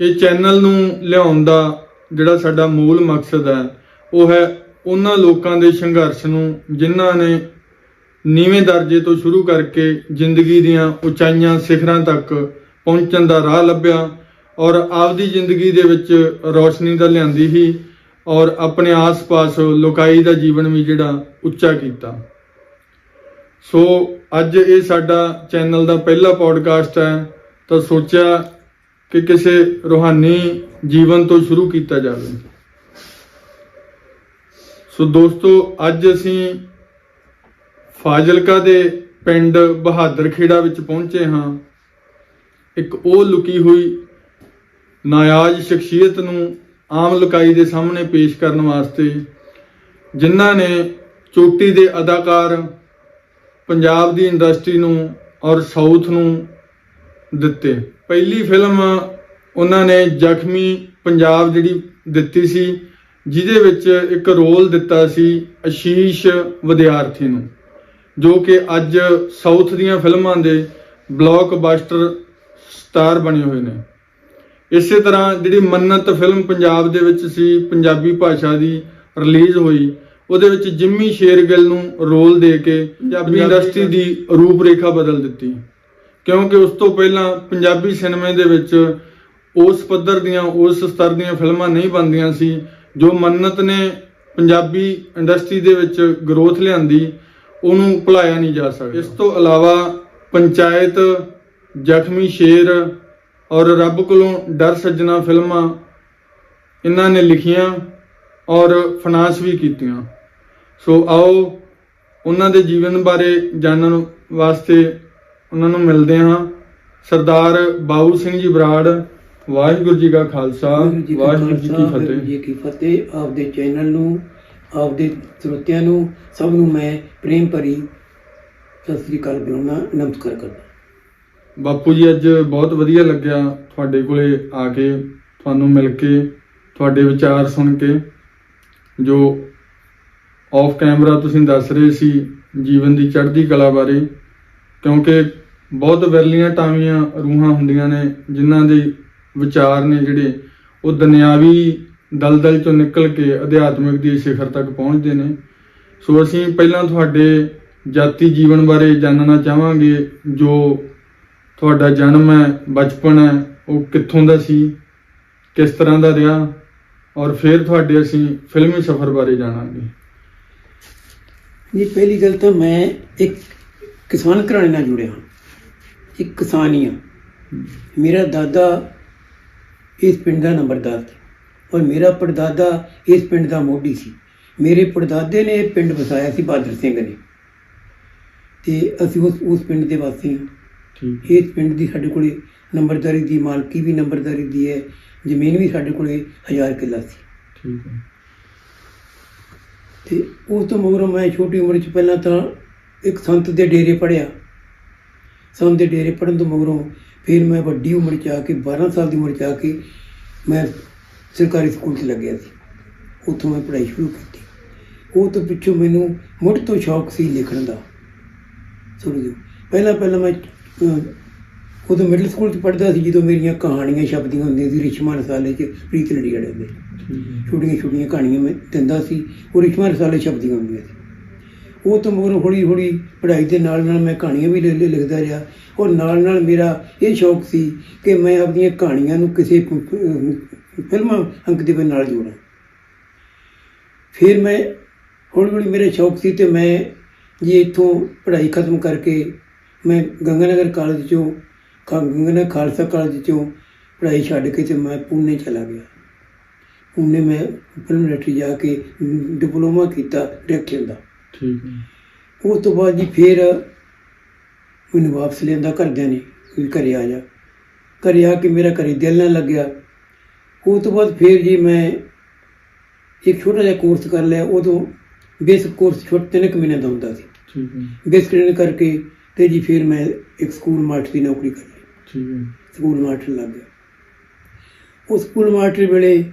ਇਹ ਚੈਨਲ ਨੂੰ ਲਿਆਉਣ ਦਾ ਜਿਹੜਾ ਸਾਡਾ ਮੂਲ ਮਕਸਦ ਹੈ, ਉਹ ਹੈ ਉਹਨਾਂ ਲੋਕਾਂ ਦੇ ਸੰਘਰਸ਼ ਨੂੰ, ਜਿਨ੍ਹਾਂ ਨੇ ਨੀਵੇਂ ਦਰਜੇ ਤੋਂ ਸ਼ੁਰੂ ਕਰਕੇ ਜ਼ਿੰਦਗੀ ਦੀਆਂ ਉਚਾਈਆਂ ਸਿਖਰਾਂ ਤੱਕ ਪਹੁੰਚਣ ਦਾ ਰਾਹ ਲੱਭਿਆ ਔਰ ਆਪਦੀ ਜ਼ਿੰਦਗੀ ਦੇ ਵਿੱਚ ਰੌਸ਼ਨੀ ਤਾਂ ਲਿਆਂਦੀ ਹੀ ਔਰ ਆਪਣੇ ਆਸ-ਪਾਸ ਲੋਕਾਈ ਦਾ ਜੀਵਨ ਵੀ ਜਿਹੜਾ ਉੱਚਾ ਕੀਤਾ। ਸੋ ਅੱਜ ਇਹ ਸਾਡਾ ਚੈਨਲ ਦਾ ਪਹਿਲਾ ਪੋਡਕਾਸਟ ਹੈ, ਤਾਂ ਸੋਚਿਆ ਕਿ ਕਿਸੇ ਰੂਹਾਨੀ ਜੀਵਨ ਤੋਂ ਸ਼ੁਰੂ ਕੀਤਾ ਜਾਵੇ। ਸੋ ਦੋਸਤੋ, ਅੱਜ ਅਸੀਂ ਫਾਜ਼ਿਲਕਾ ਦੇ ਪਿੰਡ ਬਹਾਦਰ ਖੇੜਾ ਵਿੱਚ ਪਹੁੰਚੇ ਹਾਂ। ਇੱਕ ਉਹ ਲੁਕੀ ਹੋਈ ਨਾਯਾਜ ਸ਼ਖਸੀਅਤ ਨੂੰ ਆਮ ਲੁਕਾਈ ਦੇ ਸਾਹਮਣੇ ਪੇਸ਼ ਕਰਨ ਵਾਸਤੇ, ਜਿਨ੍ਹਾਂ ਨੇ ਚੋਟੀ ਦੇ ਅਦਾਕਾਰ ਪੰਜਾਬ ਦੀ ਇੰਡਸਟਰੀ ਨੂੰ ਔਰ ਸਾਊਥ ਨੂੰ ਦਿੱਤੇ। ਪਹਿਲੀ ਫਿਲਮ ਉਹਨਾਂ ਨੇ ਜ਼ਖਮੀ ਪੰਜਾਬ ਜਿਹੜੀ ਦਿੱਤੀ ਸੀ ਜਿਹਦੇ ਵਿੱਚ ਇੱਕ ਰੋਲ ਦਿੱਤਾ ਸੀ ਆਸ਼ੀਸ਼ ਵਿਦਿਆਰਥੀ ਨੂੰ ਜੋ ਕਿ ਅੱਜ ਸਾਊਥ ਦੀਆਂ ਫਿਲਮਾਂ ਦੇ ਬਲੌਕਬਸਟਰ ਸਟਾਰ ਬਣੇ ਹੋਏ ਨੇ। ਇਸੇ ਤਰ੍ਹਾਂ ਜਿਹੜੀ ਮੰਨਤ ਫਿਲਮ ਪੰਜਾਬ ਦੇ ਵਿੱਚ ਸੀ ਪੰਜਾਬੀ ਭਾਸ਼ਾ ਦੀ ਰਿਲੀਜ਼ ਹੋਈ ਉਹਦੇ ਵਿੱਚ ਜਿੰਮੀ ਸ਼ੇਰਗਿੱਲ ਨੂੰ ਰੋਲ ਦੇ ਕੇ ਪੰਜਾਬੀ ਇੰਡਸਟਰੀ ਦੀ ਰੂਪਰੇਖਾ ਬਦਲ ਦਿੱਤੀ। ਕਿਉਂਕਿ ਉਸ ਤੋਂ ਪਹਿਲਾਂ ਪੰਜਾਬੀ ਸਿਨੇਮੇ ਦੇ ਵਿੱਚ ਉਸ ਪੱਧਰ ਦੀਆਂ, ਉਸ ਸਤਰ ਦੀਆਂ ਫਿਲਮਾਂ ਨਹੀਂ ਬਣਦੀਆਂ ਸੀ, ਜੋ ਮੰਨਤ ਨੇ ਪੰਜਾਬੀ ਇੰਡਸਟਰੀ ਦੇ ਵਿੱਚ ਗਰੋਥ ਲਿਆਂਦੀ, ਉਹਨੂੰ ਭੁਲਾਇਆ ਨਹੀਂ ਜਾ ਸਕਦਾ। ਇਸ ਤੋਂ ਇਲਾਵਾ ਪੰਚਾਇਤ, ਜ਼ਖਮੀ ਸ਼ੇਰ ਔਰ ਰੱਬ ਕੋਲੋਂ ਡਰ ਸੱਜਣਾ ਫਿਲਮਾਂ ਇਹਨਾਂ ਨੇ ਲਿਖੀਆਂ ਔਰ ਫਾਈਨਾਂਸ ਵੀ ਕੀਤੀਆਂ। ਸੋ ਆਓ, ਉਹਨਾਂ ਦੇ ਜੀਵਨ ਬਾਰੇ ਜਾਣਨ ਵਾਸਤੇ ਉਹਨਾਂ ਨੂੰ ਮਿਲਦੇ ਹਾਂ। ਸਰਦਾਰ ਬਾਬੂ ਸਿੰਘ ਜੀ ਬਰਾੜ ਵਾਹਿਗੁਰੂ ਜੀ ਕਾ ਖਾਲਸਾ ਵਾਹਿਗੁਰੂ ਜੀ ਕੀ ਫਤਿਹ। ਜੀ ਕੀ ਫਤਿਹ। ਆਪਦੇ ਚੈਨਲ ਨੂੰ ਆਪਦੇ ਸਰੋਤਿਆਂ ਨੂੰ ਸਭ ਨੂੰ ਮੈਂ ਪ੍ਰੇਮ ਭਰੀ ਸਤਿ ਸ੍ਰੀ ਅਕਾਲ ਬੁਲਾਉਣਾ ਨਮਸਕਾਰ ਕਰਦਾ ਬਾਪੂ ਜੀ ਅੱਜ ਬਹੁਤ ਵਧੀਆ ਲੱਗਿਆ ਤੁਹਾਡੇ ਕੋਲੇ ਆ ਕੇ ਤੁਹਾਨੂੰ ਮਿਲ ਕੇ ਤੁਹਾਡੇ ਵਿਚਾਰ ਸੁਣ ਕੇ ਜੋ ਆਫ ਕੈਮਰਾ ਤੁਸੀਂ ਦੱਸ ਰਹੇ ਸੀ ਜੀਵਨ ਦੀ ਚੜ੍ਹਦੀ ਕਲਾ ਬਾਰੇ ਕਿਉਂਕਿ ਬਹੁਤ ਵਿਰਲੀਆਂ ਟਾਵੀਆਂ ਰੂਹਾਂ ਹੁੰਦੀਆਂ ਨੇ, ਜਿਨ੍ਹਾਂ ਦੇ ਵਿਚਾਰ ਨੇ ਜਿਹੜੇ ਉਹ ਦੁਨਿਆਵੀ ਦਲਦਲ ਚੋਂ ਨਿਕਲ ਕੇ ਅਧਿਆਤਮਿਕ ਦੀ ਸਿਖਰ ਤੱਕ ਪਹੁੰਚਦੇ ਨੇ। ਸੋ ਅਸੀਂ ਪਹਿਲਾਂ ਤੁਹਾਡੇ ਜਾਤੀ ਜੀਵਨ ਬਾਰੇ ਜਾਣਨਾ ਚਾਹਾਂਗੇ, ਜੋ ਤੁਹਾਡਾ ਜਨਮ ਹੈ, ਬਚਪਨ ਹੈ, ਉਹ ਕਿੱਥੋਂ ਦਾ ਸੀ, ਕਿਸ ਤਰ੍ਹਾਂ ਦਾ ਰਿਹਾ, ਔਰ ਫਿਰ ਤੁਹਾਡੇ ਅਸੀਂ ਫਿਲਮੀ ਸਫ਼ਰ ਬਾਰੇ ਜਾਣਾਂਗੇ। ਇਹ ਪਹਿਲੀ ਗੱਲ ਤਾਂ ਮੈਂ ਇੱਕ ਕਿਸਾਨ ਘਰਾਣੇ ਨਾਲ ਜੁੜਿਆ ਹਾਂ। ਇੱਕ ਕਿਸਾਨ ਹਾਂ ਮੇਰਾ ਦਾਦਾ ਇਸ ਪਿੰਡ ਦਾ ਨੰਬਰਦਾਰ ਸੀ ਔਰ ਮੇਰਾ ਪੜਦਾਦਾ ਇਸ ਪਿੰਡ ਦਾ ਮੋਢੀ ਸੀ। ਮੇਰੇ ਪੜਦਾਦੇ ਨੇ ਇਹ ਪਿੰਡ ਵਸਾਇਆ ਸੀ ਬਹਾਦਰ ਸਿੰਘ ਨੇ। ਤੇ ਅਸੀਂ ਉਸ ਉਸ ਪਿੰਡ ਦੇ ਵਾਸੀ ਹਾਂ। ਠੀਕ। ਇਸ ਪਿੰਡ ਦੀ ਸਾਡੇ ਕੋਲੇ ਨੰਬਰਦਾਰੀ ਦੀ ਮਾਲਕੀ ਵੀ ਨੰਬਰਦਾਰੀ ਦੀ ਹੈ ਜ਼ਮੀਨ ਵੀ ਸਾਡੇ ਕੋਲੇ ਹਜ਼ਾਰ ਕਿੱਲਾ ਸੀ। ਠੀਕ ਹੈ। ਤੇ ਉਸ ਤੋਂ ਮਗਰੋਂ ਮੈਂ ਛੋਟੀ ਉਮਰ 'ਚ ਪਹਿਲਾਂ ਤਾਂ ਇੱਕ ਸੰਤ ਦੇ ਡੇਰੇ ਪੜਿਆ ਸੰਤ ਦੇ ਡੇਰੇ ਪੜਨ ਤੋਂ ਮਗਰੋਂ ਫਿਰ ਮੈਂ ਵੱਡੀ ਉਮਰ 'ਚ ਆ ਕੇ 12 ਸਾਲ ਦੀ ਉਮਰ 'ਚ ਆ ਕੇ ਮੈਂ ਸਰਕਾਰੀ ਸਕੂਲ 'ਚ ਲੱਗਿਆ ਸੀ। ਉੱਥੋਂ ਮੈਂ ਪੜ੍ਹਾਈ ਸ਼ੁਰੂ ਕੀਤੀ। ਉਹ ਤੋਂ ਪਿੱਛੋਂ ਮੈਨੂੰ ਮੁੱਢ ਤੋਂ ਸ਼ੌਕ ਸੀ ਲਿਖਣ ਦਾ। ਸੁਣ ਦਿਓ ਪਹਿਲਾਂ ਪਹਿਲਾਂ ਮੈਂ ਉਦੋਂ ਮਿਡਲ ਸਕੂਲ 'ਚ ਪੜ੍ਹਦਾ ਸੀ ਜਦੋਂ ਮੇਰੀਆਂ ਕਹਾਣੀਆਂ ਛਪਦੀਆਂ ਹੁੰਦੀਆਂ ਸੀ ਰਿਸ਼ਮਾ ਰਸਾਲੇ 'ਚ ਪ੍ਰੀਤ ਲੜੀ ਵਾਲੇ ਦੇ। ਛੋਟੀਆਂ ਛੋਟੀਆਂ ਕਹਾਣੀਆਂ ਮੈਂ ਦਿੰਦਾ ਸੀ। ਉਹ ਰਿਸ਼ਮਾ ਰਸਾਲੇ ਛਪਦੀਆਂ ਹੁੰਦੀਆਂ ਸੀ। ਉਹ ਤੋਂ ਮਗਰੋਂ ਹੌਲੀ ਹੌਲੀ ਪੜ੍ਹਾਈ ਦੇ ਨਾਲ ਨਾਲ ਮੈਂ ਕਹਾਣੀਆਂ ਵੀ ਲਿ- ਲਿਖਦਾ ਰਿਹਾ। ਔਰ ਨਾਲ ਨਾਲ ਮੇਰਾ ਇਹ ਸ਼ੌਕ ਸੀ ਕਿ ਮੈਂ ਆਪਣੀਆਂ ਕਹਾਣੀਆਂ ਨੂੰ ਕਿਸੇ ਫਿਲਮਾਂ ਅੰਕ ਦੇ ਨਾਲ ਜੋੜਾਂ। ਫਿਰ ਮੈਂ ਹੌਲੀ ਹੌਲੀ ਮੇਰੇ ਸ਼ੌਕ ਸੀ ਤੇ ਮੈਂ ਜੀ ਇੱਥੋਂ ਪੜ੍ਹਾਈ ਖਤਮ ਕਰਕੇ ਮੈਂ ਗੰਗਾਨਗਰ ਕਾਲਜ ਚੋਂ ਖਾ- ਗੰਗਾਨਗਰ ਖਾਲਸਾ ਕਾਲਜ ਚੋਂ ਪੜ੍ਹਾਈ ਛੱਡ ਕੇ ਤੇ ਮੈਂ ਪੂਨੇ ਚਲਾ ਗਿਆ। ਪੂਨੇ ਮੈਂ ਫਿਲਮ ਇੰਡਸਟਰੀ ਜਾ ਕੇ ਡਿਪਲੋਮਾ ਕੀਤਾ ਡਾਇਰੈਕਸ਼ਨ ਦਾ। ਠੀਕ ਹੈ। ਉਸ ਤੋਂ ਬਾਅਦ ਜੀ ਫਿਰ ਮੈਨੂੰ ਵਾਪਸ ਲਿਆਂਦਾ ਘਰਦਿਆਂ ਨੇ ਵੀ ਘਰੇ ਆ ਜਾ। ਘਰੇ ਆ ਕੇ ਮੇਰਾ ਘਰੇ ਦਿਲ ਨਾ ਲੱਗਿਆ। ਉਸ ਤੋਂ ਬਾਅਦ ਫਿਰ ਜੀ ਮੈਂ ਇੱਕ ਛੋਟਾ ਜਿਹਾ ਕੋਰਸ ਕਰ ਲਿਆ। ਉਦੋਂ ਬੇਸਿਕ ਕੋਰਸ ਛੋਟੇ ਤਿੰਨ ਕੁ ਮਹੀਨੇ ਦਾ ਹੁੰਦਾ ਸੀ। ਠੀਕ ਹੈ। ਬੇਸਿਕ ਟ੍ਰੇਨਿੰਗ ਕਰਕੇ ਤੇ ਜੀ ਫਿਰ ਮੈਂ ਇੱਕ ਸਕੂਲ ਮਾਸਟਰ ਦੀ ਨੌਕਰੀ ਕਰ ਲਈ। ਠੀਕ ਹੈ। ਸਕੂਲ ਮਾਸਟਰ ਲੱਗ ਗਿਆ। ਉਹ ਸਕੂਲ ਮਾਸਟਰ ਵੇਲੇ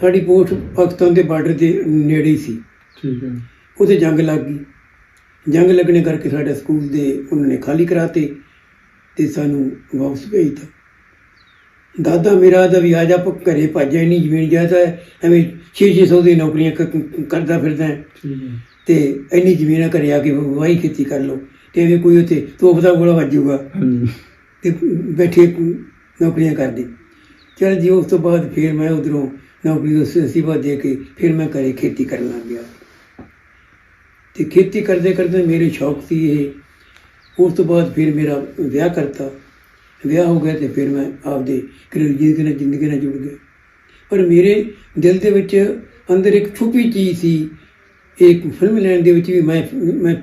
ਸਾਡੀ ਪੋਸਟ ਪਾਕਿਸਤਾਨ ਦੇ ਬਾਰਡਰ ਦੇ ਨੇੜੇ ਸੀ। ਠੀਕ ਹੈ। ਉੱਥੇ ਜੰਗ ਲੱਗ ਗਈ। ਜੰਗ ਲੱਗਣੇ ਕਰਕੇ ਸਾਡੇ ਸਕੂਲ ਦੇ ਉਹਨਾਂ ਨੇ ਖਾਲੀ ਕਰਾਤੇ ਤੇ ਸਾਨੂੰ ਵਾਪਸ ਭੇਜਤਾ। ਦਾਦਾ ਮੇਰਾ ਦਾ ਵੀ ਆ ਜਾ ਪ- ਘਰੇ ਭੱਜਿਆ ਨਹੀਂ ਜ਼ਮੀਨ ਜਾਇਦਾਦ ਹੈ ਐਵੇਂ 6-600 ਦੀ ਨੌਕਰੀਆਂ ਕ- ਕ- ਕਰਦਾ ਫਿਰਦਾ ਤੇ ਇੰਨੀ ਜ਼ਮੀਨਾਂ ਘਰੇ ਆ ਕੇ ਵਾਹੀ ਖੇਤੀ ਕਰ ਲਓ ਤੇ ਐਵੇਂ ਕੋਈ ਉੱਥੇ ਤੋਪ ਦਾ ਗੋਲਾ ਵੱਜੂਗਾ ਤੇ ਬੈਠੇ ਨੌਕਰੀਆਂ ਕਰਦੇ। ਚਲ ਜੀ ਉਸ ਤੋਂ ਬਾਅਦ ਫਿਰ ਮੈਂ ਉਧਰੋਂ ਨੌਕਰੀ ਉਸ ਸਿਵਾ ਦੇ ਕੇ ਫਿਰ ਮੈਂ ਘਰੇ ਖੇਤੀ ਕਰਨ ਲੱਗ ਗਿਆ। ਤੇ ਖੇਤੀ ਕਰਦੇ ਕਰਦੇ ਮੇਰੇ ਸ਼ੌਕ ਸੀ ਇਹ। ਉਸ ਤੋਂ ਬਾਅਦ ਫਿਰ ਮੇਰਾ ਵਿਆਹ ਕਰਤਾ। ਵਿਆਹ ਹੋ ਗਿਆ ਤੇ ਫਿਰ ਮੈਂ ਆਪਦੇ ਘਰੇਲੂ ਨਾਲ ਜ਼ਿੰਦਗੀ ਨਾਲ ਜੁੜ ਗਿਆ। ਪਰ ਮੇਰੇ ਦਿਲ ਦੇ ਵਿੱਚ ਅੰਦਰ ਇੱਕ ਛੁਪੀ ਚੀਜ਼ ਸੀ। ਇੱਕ ਫਿਲਮ ਲੈਣ ਦੇ ਵਿੱਚ ਵੀ ਮੈਂ ਮੈਂ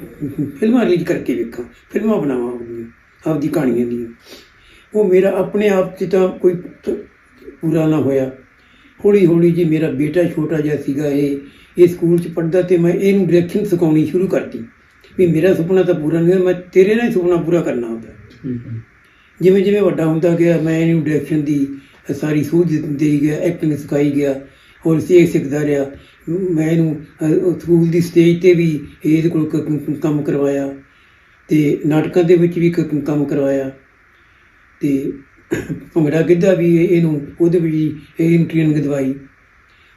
ਫਿਲਮਾਂ ਰਿਲੀਜ਼ ਕਰਕੇ ਵੇਖਾਂ, ਫਿਲਮਾਂ ਬਣਾਵਾਂ ਆਪਣੀਆਂ, ਆਪਦੀ ਕਹਾਣੀਆਂ ਦੀਆਂ। ਉਹ ਮੇਰਾ ਆਪਣੇ ਆਪ 'ਚ ਤਾਂ ਕੋਈ ਪੂਰਾ ਨਾ ਹੋਇਆ। ਹੌਲੀ ਹੌਲੀ ਜੀ ਮੇਰਾ ਬੇਟਾ ਛੋਟਾ ਜਿਹਾ ਸੀਗਾ ਇਹ ਇਹ ਸਕੂਲ 'ਚ ਪੜ੍ਹਦਾ ਤੇ ਮੈਂ ਇਹਨੂੰ ਡਾਇਰੈਕਸ਼ਨ ਸਿਖਾਉਣੀ ਸ਼ੁਰੂ ਕਰਤੀ। ਵੀ ਮੇਰਾ ਸੁਪਨਾ ਤਾਂ ਪੂਰਾ ਨਹੀਂ ਹੋਇਆ ਮੈਂ ਤੇਰੇ ਨਾਲ ਹੀ ਸੁਪਨਾ ਪੂਰਾ ਕਰਨਾ ਹੁੰਦਾ। ਜਿਵੇਂ ਜਿਵੇਂ ਵੱਡਾ ਹੁੰਦਾ ਗਿਆ ਮੈਂ ਇਹਨੂੰ ਡਾਇਰੈਕਸ਼ਨ ਦੀ ਸਾਰੀ ਸੂਝ ਦੇਈ ਗਿਆ ਐਕਟਿੰਗ ਸਿਖਾਈ ਗਿਆ ਹੋਰ ਸਿੱਖ ਸਿੱਖਦਾ ਰਿਹਾ। ਮੈਂ ਇਹਨੂੰ ਸਕੂਲ ਦੀ ਸਟੇਜ ਤੇ ਵੀ ਇਹਦੇ ਕੋਲ ਕੰਮ ਕਰਵਾਇਆ ਤੇ ਨਾਟਕਾਂ ਦੇ ਵਿੱਚ ਵੀ ਕੰਮ ਕਰਵਾਇਆ। ਤੇ ਭੰਗੜਾ ਗਿੱਧਾ ਵੀ ਇਹਨੂੰ ਉਹਦੇ ਵਿੱਚ ਵੀ ਇਹ ਟ੍ਰੇਨਿੰਗ ਦਵਾਈ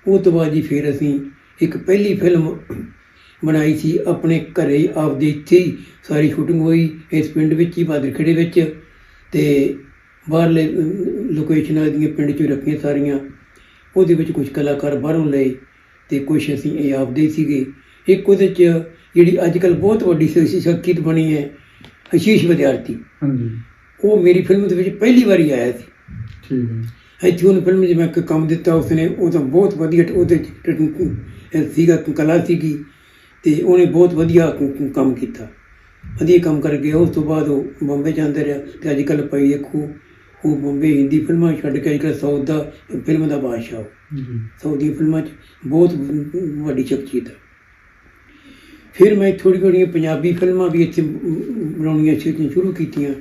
ਉਹ ਤੋਂ ਬਾਅਦ ਜੀ ਫਿਰ ਅਸੀਂ ਇੱਕ ਪਹਿਲੀ ਫਿਲਮ ਬਣਾਈ ਸੀ, ਆਪਣੇ ਘਰੇ ਹੀ ਆਪਦੇ ਇੱਥੇ ਹੀ ਸਾਰੀ ਸ਼ੂਟਿੰਗ ਹੋਈ, ਇਸ ਪਿੰਡ ਵਿੱਚ ਹੀ ਬਾਦਰਖੜੇ ਵਿੱਚ। ਤੇ ਬਾਹਰਲੇ ਲੋਕੇਸ਼ਨਾਂ ਦੀਆਂ ਪਿੰਡ 'ਚ ਰੱਖੀਆਂ ਸਾਰੀਆਂ। ਉਹਦੇ ਵਿੱਚ ਕੁਝ ਕਲਾਕਾਰ ਬਾਹਰੋਂ ਲਏ ਤੇ ਕੁਝ ਅਸੀਂ ਇਹ ਆਪਦੇ ਹੀ ਸੀਗੇ। ਇੱਕ ਉਹਦੇ 'ਚ ਜਿਹੜੀ ਅੱਜ ਕੱਲ ਬਹੁਤ ਵੱਡੀ ਸ਼- ਸ਼ਖਸੀਅਤ ਬਣੀ ਹੈ, ਅਸ਼ੀਸ਼ ਵਿਦਿਆਰਥੀ। ਹਾਂਜੀ। ਉਹ ਮੇਰੀ ਫਿਲਮ ਦੇ ਵਿੱਚ ਪਹਿਲੀ ਵਾਰੀ ਆਇਆ ਸੀ। ਠੀਕ ਹੈ। ਇੱਥੇ ਉਹਨੂੰ ਫਿਲਮ 'ਚ ਮੈਂ ਇੱਕ ਕੰਮ ਦਿੱਤਾ ਉਸਨੇ ਉਹ ਤਾਂ ਬਹੁਤ ਵਧੀਆ ਉਹਦੇ ਸੀਗਾ ਕਲਾ ਸੀਗੀ ਤੇ ਉਹਨੇ ਬਹੁਤ ਵਧੀਆ ਕੰਮ ਕੀਤਾ। ਵਧੀਆ ਕੰਮ ਕਰ ਗਿਆ ਉਸ ਤੋਂ ਬਾਅਦ ਉਹ ਬੰਬੇ ਜਾਂਦਾ ਰਿਹਾ ਤੇ ਅੱਜ ਕੱਲ ਪਈ ਦੇਖੋ ਉਹ ਬੰਬੇ ਹਿੰਦੀ ਫਿਲਮਾਂ ਛੱਡ ਕੇ ਅੱਜ ਕੱਲ੍ਹ ਸਾਊਥ ਦਾ ਫਿਲਮ ਦਾ ਬਾਦਸ਼ਾਹ। ਜੀ। ਸਾਊਥ ਦੀਆਂ ਫਿਲਮਾਂ 'ਚ ਬਹੁਤ ਵੱਡੀ ਸ਼ਖਸੀਅਤ ਹੈ। ਫਿਰ ਮੈਂ ਥੋੜੀ ਥੋੜੀਆਂ ਪੰਜਾਬੀ ਫਿਲਮਾਂ ਵੀ ਇੱਥੇ ਬਣਾਉਣੀਆਂ ਸ਼ੁਰੂ ਕੀਤੀਆਂ।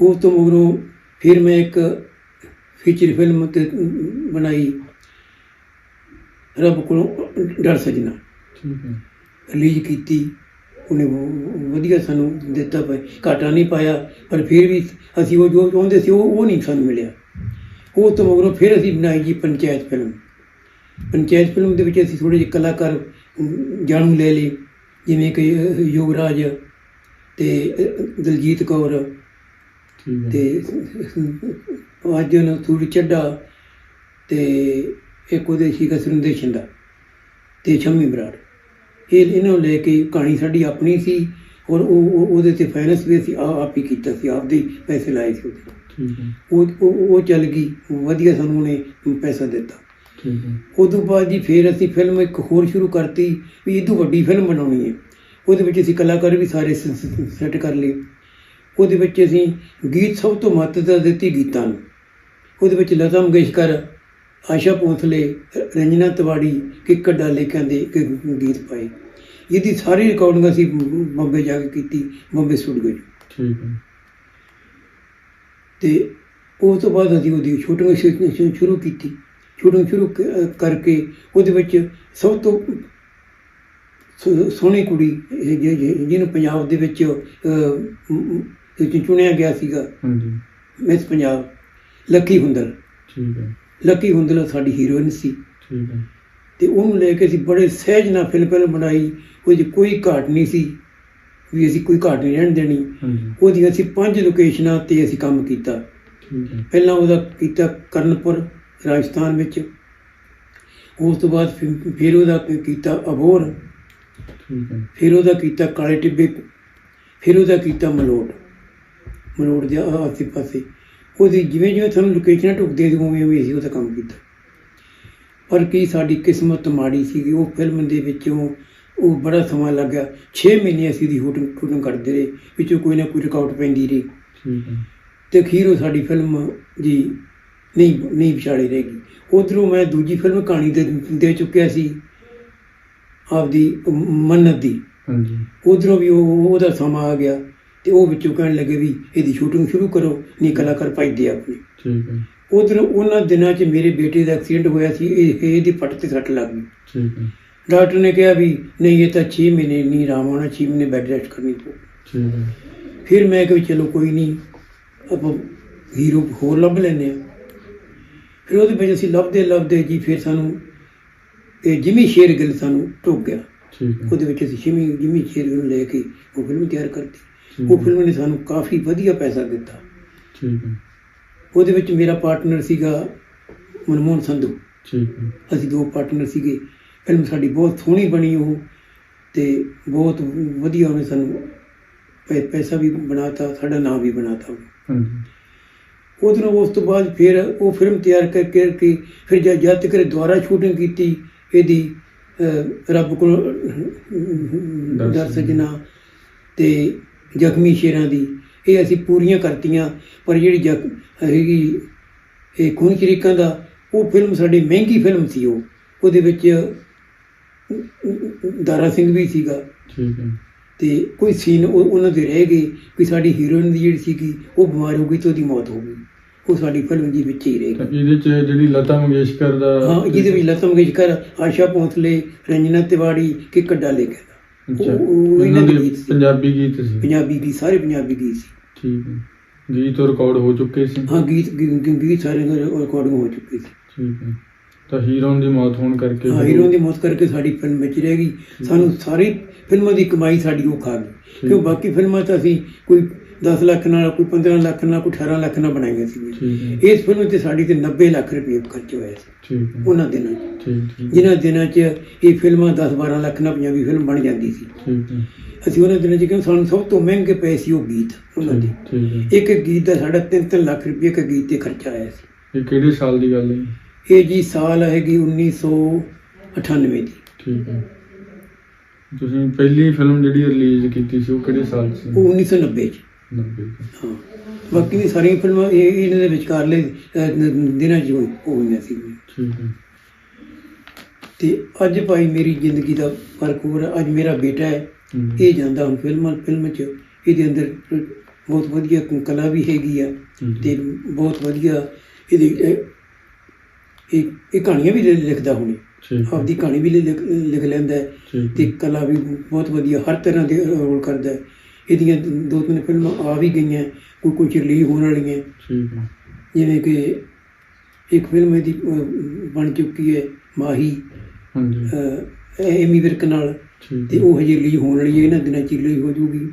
ਉਸ ਤੋਂ ਮਗਰੋਂ ਫਿਰ ਮੈਂ ਇੱਕ ਫੀਚਰ ਫਿਲਮ ਤੇ ਬਣਾਈ। ਰੱਬ ਕੋਲੋਂ ਡਰ ਸਜਣਾ। ਠੀਕ ਹੈ। ਰਿਲੀਜ਼ ਕੀਤੀ। ਉਹਨੇ ਵਧੀਆ ਸਾਨੂੰ ਦਿੱਤਾ ਪਰ ਘਾਟਾ ਨਹੀਂ ਪਾਇਆ ਪਰ ਫਿਰ ਵੀ ਅਸੀਂ ਉਹ ਜੋ ਚਾਹੁੰਦੇ ਸੀ ਉਹ ਉਹ ਨਹੀਂ ਸਾਨੂੰ ਮਿਲਿਆ। ਉਹ ਤੋਂ ਮਗਰੋਂ ਫਿਰ ਅਸੀਂ ਬਣਾਈ ਜੀ ਪੰਚਾਇਤ ਫਿਲਮ। ਪੰਚਾਇਤ ਫਿਲਮ ਦੇ ਵਿੱਚ ਅਸੀਂ ਥੋੜੇ ਜਿਹੇ ਕਲਾਕਾਰ ਜਾਣੂ ਲੈ ਲਏ। ਜਿਵੇਂ ਕਿ ਅ, ਯੁਵਰਾਜ ਤੇ ਦਲਜੀਤ ਕੌਰ। ਤੇ ਅਜਨ ਥੋੜੀ ਚੱਡਾ ਤੇ ਇੱਕ ਉਹਦੇ ਸੀਗਾ ਸੁਰਿੰਦਰ ਸ਼ਿੰਦਾ ਤੇ ਸ਼ੰਮੀ ਬਰਾੜ। ਇਹ ਇਹਨਾਂ ਨੂੰ ਲੈ ਕੇ ਕਹਾਣੀ ਸਾਡੀ ਆਪਣੀ ਸੀ ਔਰ ਉਹ ਉਹ- ਉਹਦੇ ਤੇ ਫਾਈਨੈਂਸ ਵੀ ਅਸੀਂ ਆ- ਆਪ ਹੀ ਕੀਤਾ ਸੀ ਆਪਦੇ ਹੀ ਪੈਸੇ ਲਾਏ ਸੀ ਉਹਦੇ। ਉਹ ਉਹ ਉਹ ਚੱਲ ਗਈ ਵਧੀਆ ਸਾਨੂੰ ਉਹਨੇ ਪੈਸਾ ਦਿੱਤਾ। ਠੀਕ ਹੈ। ਉਦੋਂ ਬਾਅਦ ਜੀ ਫਿਰ ਅਸੀਂ ਫਿਲਮ ਇੱਕ ਹੋਰ ਸ਼ੁਰੂ ਕਰਤੀ ਵੀ ਇਹ ਤੋਂ ਵੱਡੀ ਫਿਲਮ ਬਣਾਉਣੀ ਹੈ। ਉਹਦੇ ਵਿੱਚ ਅਸੀਂ ਕਲਾਕਾਰ ਵੀ ਸਾਰੇ ਸੈੱਟ ਕਰ ਲਏ। ਉਹਦੇ ਵਿੱਚ ਅਸੀਂ ਗੀਤ ਸਭ ਤੋਂ ਮਹੱਤਤਾ ਦਿੱਤੀ ਗੀਤਾਂ ਨੂੰ। ਉਹਦੇ ਵਿੱਚ ਲਤਾ ਮੰਗੇਸ਼ਕਰ ਆਸ਼ਾ ਭੋਸਲੇ ਰੰਜਨਾ ਤਿਵਾੜੀ ਕਿੱਕਰ ਡਾਲੇਕਿਆਂ ਦੇ ਗ- ਗੀਤ ਪਾਏ। ਇਹਦੀ ਸਾਰੀ ਰਿਕਾਰਡਿੰਗ ਅਸੀਂ ਬੰਬੇ ਜਾ ਕੇ ਕੀਤੀ ਬੰਬੇ ਸਟੂਡੀਓ ਠੀਕ ਹੈ। ਤੇ ਉਸ ਤੋਂ ਬਾਅਦ ਅਸੀਂ ਉਹਦੀ ਸ਼ੂਟਿੰਗ ਸ਼ੁਰੂ ਕੀਤੀ। ਸ਼ੂਟਿੰਗ ਸ਼ੁਰੂ ਕਰਕੇ ਉਹਦੇ ਵਿੱਚ ਸਭ ਤੋਂ ਸੋਹਣੀ ਕੁੜੀ ਜਿਹਨੂੰ ਪੰਜਾਬ ਦੇ ਵਿੱਚ ਵਿੱਚ ਚੁਣਿਆ ਗਿਆ ਸੀਗਾ। ਹਾਂਜੀ। ਮਿਸ ਪੰਜਾਬ ਲੱਕੀ ਹੁੰਦਲ ਠੀਕ ਹੈ। ਲੱਕੀ ਹੁੰਦਲ ਸਾਡੀ ਹੀਰੋਇਨ ਸੀ। ਠੀਕ ਹੈ। ਤੇ ਉਹਨੂੰ ਲੈ ਕੇ ਅਸੀਂ ਬੜੇ ਸਹਿਜ ਨਾਲ ਫਿਲਮ ਫਿਲਮ ਬਣਾਈ। ਉਹਦੀ ਕੋਈ ਘਾਟ ਨਹੀਂ ਸੀ ਵੀ ਅਸੀਂ ਕੋਈ ਘਾਟ ਨਹੀਂ ਰਹਿਣ ਦੇਣੀ। ਉਹਦੀ ਅਸੀਂ ਪੰਜ ਲੋਕੇਸ਼ਨਾਂ ਤੇ ਅਸੀਂ ਕੰਮ ਕੀਤਾ। ਪਹਿਲਾਂ ਉਹਦਾ ਕੀਤਾ ਕਰਨਪੁਰ ਰਾਜਸਥਾਨ ਵਿੱਚ। ਉਸ ਤੋਂ ਬਾਅਦ ਫਿਰ- ਉਹਦਾ ਕੀਤਾ ਅਬੋਰ ਠੀਕ ਹੈ। ਫਿਰ ਉਹਦਾ ਕੀਤਾ ਕਾਲੇ ਟਿੱਬੇ। ਫਿਰ ਉਹਦਾ ਕੀਤਾ ਮਲੋਟ। ਮਲੋਟ ਦੇ ਆਸੇ ਪਾਸੇ ਉਹਦੀ ਜਿਵੇਂ ਜਿਵੇਂ ਸਾਨੂੰ ਲੋਕੇਸ਼ਨਾਂ ਢੁਕਦੀਆਂ ਸੀ ਉਵੇਂ ਉਵੇਂ ਅਸੀਂ ਉਹਦਾ ਕੰਮ ਕੀਤਾ। ਪਰ ਕੀ ਸਾਡੀ ਕਿਸਮਤ ਮਾੜੀ ਸੀਗੀ? ਉਹ ਫਿਲਮ ਦੇ ਵਿੱਚੋਂ ਉਹ ਬੜਾ ਸਮਾਂ ਲੱਗਾ 6 ਮਹੀਨੇ ਅਸੀਂ ਦੀ ਸ਼ੂਟਿੰਗ ਸ਼ੂਟਿੰਗ ਕਰਦੇ ਰਹੇ ਵਿੱਚੋਂ ਕੋਈ ਨਾ ਕੋਈ ਰਿਕਾਰਡ ਪੈਂਦੀ ਰਹੀ। ਤੇ ਅਖੀਰ ਉਹ ਸਾਡੀ ਫਿਲਮ ਜੀ ਨਹੀਂ ਨਹੀਂ ਵਿਚਾਲੀ ਰਹਿ ਗਈ ਉਧਰੋਂ ਮੈਂ ਦੂਜੀ ਫਿਲਮ ਕਹਾਣੀ ਦੇ ਦੇ ਚੁੱਕਿਆ ਸੀ ਆਪਦੀ ਮੰਨਤ ਦੀ। ਹਾਂਜੀ। ਉਧਰੋਂ ਵੀ ਉਹ ਉਹਦਾ ਸਮਾਂ ਆ ਗਿਆ। ਤੇ ਉਹ ਵਿੱਚੋਂ ਕਹਿਣ ਲੱਗੇ ਵੀ ਇਹਦੀ ਸ਼ੂਟਿੰਗ ਸ਼ੁਰੂ ਕਰੋ ਨਹੀਂ ਕਲਾਕਾਰ ਭਜਦੇ ਆਪਣੇ। ਠੀਕ ਹੈ। ਉਧਰੋਂ ਉਹਨਾਂ ਦਿਨਾਂ 'ਚ ਮੇਰੇ ਬੇਟੇ ਦਾ ਐਕਸੀਡੈਂਟ ਹੋਇਆ ਸੀ ਇਹ ਇਹਦੀ ਫੱਟ ਤੇ ਸੱਟ ਲੱਗ ਗਈ। ਠੀਕ ਹੈ। ਡਾਕਟਰ ਨੇ ਕਿਹਾ ਵੀ ਨਹੀਂ ਇਹ ਤਾਂ 6 ਮਹੀਨੇ ਨਹੀਂ ਆਰਾਮ ਹੋਣਾ 6 ਮਹੀਨੇ ਬੈੱਡ ਰੈਸਟ ਕਰਨੀ ਪਊ। ਠੀਕ ਹੈ। ਫਿਰ ਮੈਂ ਕਿਹਾ ਚਲੋ ਕੋਈ ਨਹੀਂ ਆਪਾਂ ਹੀਰੋ ਹੋਰ ਲੱਭ ਲੈਂਦੇ ਆ ਫਿਰ ਉਹਦੇ ਵਿੱਚ ਅਸੀਂ ਲੱਭਦੇ ਲੱਭਦੇ ਜੀ ਫਿਰ ਸਾਨੂੰ ਇਹ ਜਿਮੀ ਸ਼ੇਰਗਿੱਲ ਸਾਨੂੰ ਟੋਕ ਗਿਆ। ਉਹਦੇ ਵਿੱਚ ਅਸੀਂ ਜਿਮੀ ਜਿਮੀ ਸ਼ੇਰਗਿੱਲ ਨੂੰ ਲੈ ਕੇ ਉਹ ਫਿਲਮ ਤਿਆਰ ਕਰਤੀ। ਉਹ ਫਿਲਮ ਨੇ ਸਾਨੂੰ ਕਾਫੀ ਵਧੀਆ ਪੈਸਾ ਦਿੱਤਾ। ਠੀਕ ਹੈ। ਉਹਦੇ ਵਿੱਚ ਮੇਰਾ ਪਾਰਟਨਰ ਸੀਗਾ ਮਨਮੋਹਨ ਸੰਧੂ। ਠੀਕ ਹੈ। ਅਸੀਂ ਦੋ ਪਾਰਟਨਰ ਸੀਗੇ। ਫਿਲਮ ਸਾਡੀ ਬਹੁਤ ਸੋਹਣੀ ਬਣੀ ਉਹ ਤੇ ਬਹੁਤ ਵਧੀਆ ਉਹਨੇ ਸਾਨੂੰ ਪੈਸਾ ਵੀ ਬਣਾਤਾ ਸਾਡਾ ਨਾਮ ਵੀ ਬਣਾਤਾ। ਹਾਂਜੀ। ਉਧਰੋਂ ਉਸ ਤੋਂ ਬਾਅਦ ਫਿਰ ਉਹ ਫਿਲਮ ਤਿਆਰ ਕਰਕੇ ਕਰਕੇ ਫਿਰ ਜਦ ਜਦ ਤੱਕ ਦੁਬਾਰਾ ਸ਼ੂਟਿੰਗ ਕੀਤੀ ਇਹਦੀ ਰੱਬ ਕੋਲ ਦਰ ਸਜਣਾ ਤੇ ਜ਼ਖਮੀ ਸ਼ੇਰਾਂ ਦੀ। ਇਹ ਅਸੀਂ ਪੂਰੀਆਂ ਕਰਤੀਆਂ ਪਰ ਜਿਹੜੀ ਹੈਗੀ ਇਹ ਖੂਨ ਸ਼ਰੀਕਾਂ ਦਾ ਉਹ ਫਿਲਮ ਸਾਡੀ ਮਹਿੰਗੀ ਫਿਲਮ ਸੀ ਉਹ। ਉਹਦੇ ਵਿੱਚ ਦਾਰਾ ਸਿੰਘ ਵੀ ਸੀਗਾ। ਠੀਕ ਹੈ। ਤੇ ਕੋਈ ਸੀਨ ਉਹਨਾਂ ਦੇ ਰਹਿ ਗਏ ਕਿ ਸਾਡੀ ਹੀਰੋਇਨ ਦੀ ਜਿਹੜੀ ਸੀਗੀ ਉਹ ਬਿਮਾਰ ਹੋ ਗਈ ਤੇ ਉਹਦੀ ਮੌਤ ਹੋ ਗਈ। ਉਹ ਸਾਡੀ ਫਿਲਮ ਦੀ ਵਿੱਚ ਹੀ ਰਹਿ ਇਹਦੇ ਚ ਜਿਹੜੀ ਲਤਾ ਮੰਗੇਸ਼ਕਰ ਦਾ ਹਾਂ ਜਿਹਦੇ ਵਿੱਚ ਲਤਾ ਮੰਗੇਸ਼ਕਰ ਆਸ਼ਾ ਭੋਸਲੇ ਰੰਜਨਾ ਤਿਵਾੜੀ ਕਿ ਕੱਡਾ ਲੈ ਗਿਆ ਅੱਛਾ। ਉਹ- ਇਹਨਾਂ ਦੇ ਦੇ ਗੀਤ ਸੀ। ਪੰਜਾਬੀ ਗੀਤ ਸੀ। ਪੰਜਾਬੀ ਗੀਤ ਸਾਰੇ ਪੰਜਾਬੀ ਗੀਤ ਸੀ। ਠੀਕ ਹੈ। ਗੀਤ ਰਿਕਾਰਡ ਹੋ ਚੁੱਕੇ ਸੀ। ਹਾਂ ਗੀਤ ਗੀਤ ਸਾਰੇ ਰਿਕਾਰਡਿੰਗ ਹੋ ਚੁੱਕੀ ਸੀ। ਠੀਕ ਹੈ। ਤਾਂ ਹੀਰੋਨ ਦੀ ਮੌਤ ਹੋਣ ਕਰਕੇ ਹਾਂ ਹੀਰੋ ਦੀ ਮੌਤ ਕਰਕੇ ਸਾਡੀ ਫਿਲਮ ਵਿੱਚ ਰਹਿ ਗਈ। ਸਾਨੂੰ ਸਾਰੀ ਫਿਲਮਾਂ ਦੀ ਕਮਾਈ ਸਾਡੀ ਉਹ ਖਾ ਗਈ। ਕਿਉਂ? ਬਾਕੀ ਫਿਲਮਾਂ ਤਾਂ ਅਸੀਂ ਕੋਈ 10 ਲੱਖ ਨਾਲ ਕੋਈ 15 ਲੱਖ ਨਾਲ ਕੋਈ 18 ਲੱਖ ਨਾਲ ਬਣਾਈਆਂ ਸੀ ਠੀਕ ਹੈ। ਇਸ ਫਿਲਮ ਤੇ ਸਾਡੀ ਤੇ 90 ਲੱਖ ਰੁਪਏ ਖਰਚ ਹੋਇਆ ਸੀ। ਉਹਨਾਂ ਦਿਨਾਂ 'ਚ। ਠੀਕ ਠੀਕ। ਜਿਨ੍ਹਾਂ ਦਿਨਾਂ 'ਚ ਇਹ ਫਿਲਮਾਂ 10 12 ਲੱਖ ਨਾਲ ਪੰਜਾਬੀ ਫਿਲਮ ਬਣ ਜਾਂਦੀ ਸੀ। ਅਸੀਂ ਉਹਨਾਂ ਦਿਨਾਂ 'ਚ ਕਿਉਂ ਸਾਨੂੰ ਸਭ ਤੋਂ ਮਹਿੰਗੇ ਪਏ ਸੀ ਉਹ ਗੀਤ ਉਹਨਾਂ ਦੇ। ਇੱਕ ਗੀਤ ਦਾ ਸਾਡਾ 3-3 ਲੱਖ ਰੁਪਏ ਇੱਕ ਗੀਤ ਤੇ ਖਰਚਾ ਆਇਆ ਸੀ। ਇਹ ਕਿਹੜੇ ਸਾਲ ਦੀ ਗੱਲ ਹੈ? ਇਹ ਜੀ ਸਾਲ ਹੈਗੀ 1998 ਦੀ। ਠੀਕ ਹੈ। ਤੁਸੀਂ ਪਹਿਲੀ ਫਿਲਮ ਜਿਹੜੀ ਰਿਲੀਜ਼ ਕੀਤੀ ਸੀ ਉਹ ਕਿਹੜੇ ਸਾਲ ਸੀ? ਉਹ 1990 ਚ 90 'ਚ। ਹਾਂ। ਬਾਕੀ ਦੀ ਸਾਰੀਆਂ ਫਿਲਮਾਂ ਇਹ ਇਹਨਾਂ ਦੇ ਵਿਚਕਾਰਲੇ ਅਹ, ਨ- ਦਿਨਾਂ 'ਚ ਹੋਈ ਹੋਈਆਂ ਸੀ। ਠੀਕ ਹੈ। ਤੇ ਅੱਜ ਭਾਈ ਮੇਰੀ ਜ਼ਿੰਦਗੀ ਦਾ ਫ਼ਰਕ ਹੋ ਰਿਹਾ ਅੱਜ ਮੇਰਾ ਬੇਟਾ ਹੈ। ਹਮ, ਇਹ ਜਾਂਦਾ ਹੁਣ ਫਿਲਮਾਂ ਫਿਲਮ 'ਚ। ਇਹਦੇ ਅੰਦਰ ਬਹੁਤ ਵਧੀਆ ਕਲਾ ਵੀ ਹੈਗੀ ਆ। ਹਮ, ਤੇ ਬਹੁਤ ਵਧੀਆ ਇਹਦੀ ਇਹ- ਇਹ ਇਹ ਕਹਾਣੀਆਂ ਵੀ ਲਿ- ਲਿਖਦਾ ਹੁਣ। ਠੀਕ ਹੈ। ਆਪਦੀ ਕਹਾਣੀ ਵੀ ਲਿਖ ਲਿਖ ਲੈਂਦਾ ਹੈ। ਠੀਕ ਤੇ ਹੈ ਕਲਾ ਵੀ ਬਹੁਤ ਵਧੀਆ ਹਰ ਤਰ੍ਹਾਂ ਦੇ ਰੋਲ ਕਰਦਾ ਹੈ। ਇਹਦੀਆਂ ਦੋ ਤਿੰਨ ਫਿਲਮਾਂ ਆ ਵੀ ਗਈਆਂ ਕੋਈ ਕੁਝ ਰਿਲੀਜ਼ ਹੋਣ ਵਾਲੀਆਂ। ਠੀਕ ਹੈ। ਜਿਵੇਂ ਕਿ ਇੱਕ ਫਿਲਮ ਇਹਦੀ ਬਣ ਚੁੱਕੀ ਹੈ ਮਾਹੀ। ਹਾਂਜੀ। ਐਮੀ ਵਿਰਕ ਨਾਲ। ਤੇ ਉਹ ਹਜੇ ਰਿਲੀਜ਼ ਹੋਣ ਵਾਲੀ ਹੈ ਇਹਨਾਂ ਦਿਨਾਂ 'ਚ ਰਿਲੀਜ਼ ਹੋ ਜੂਗੀ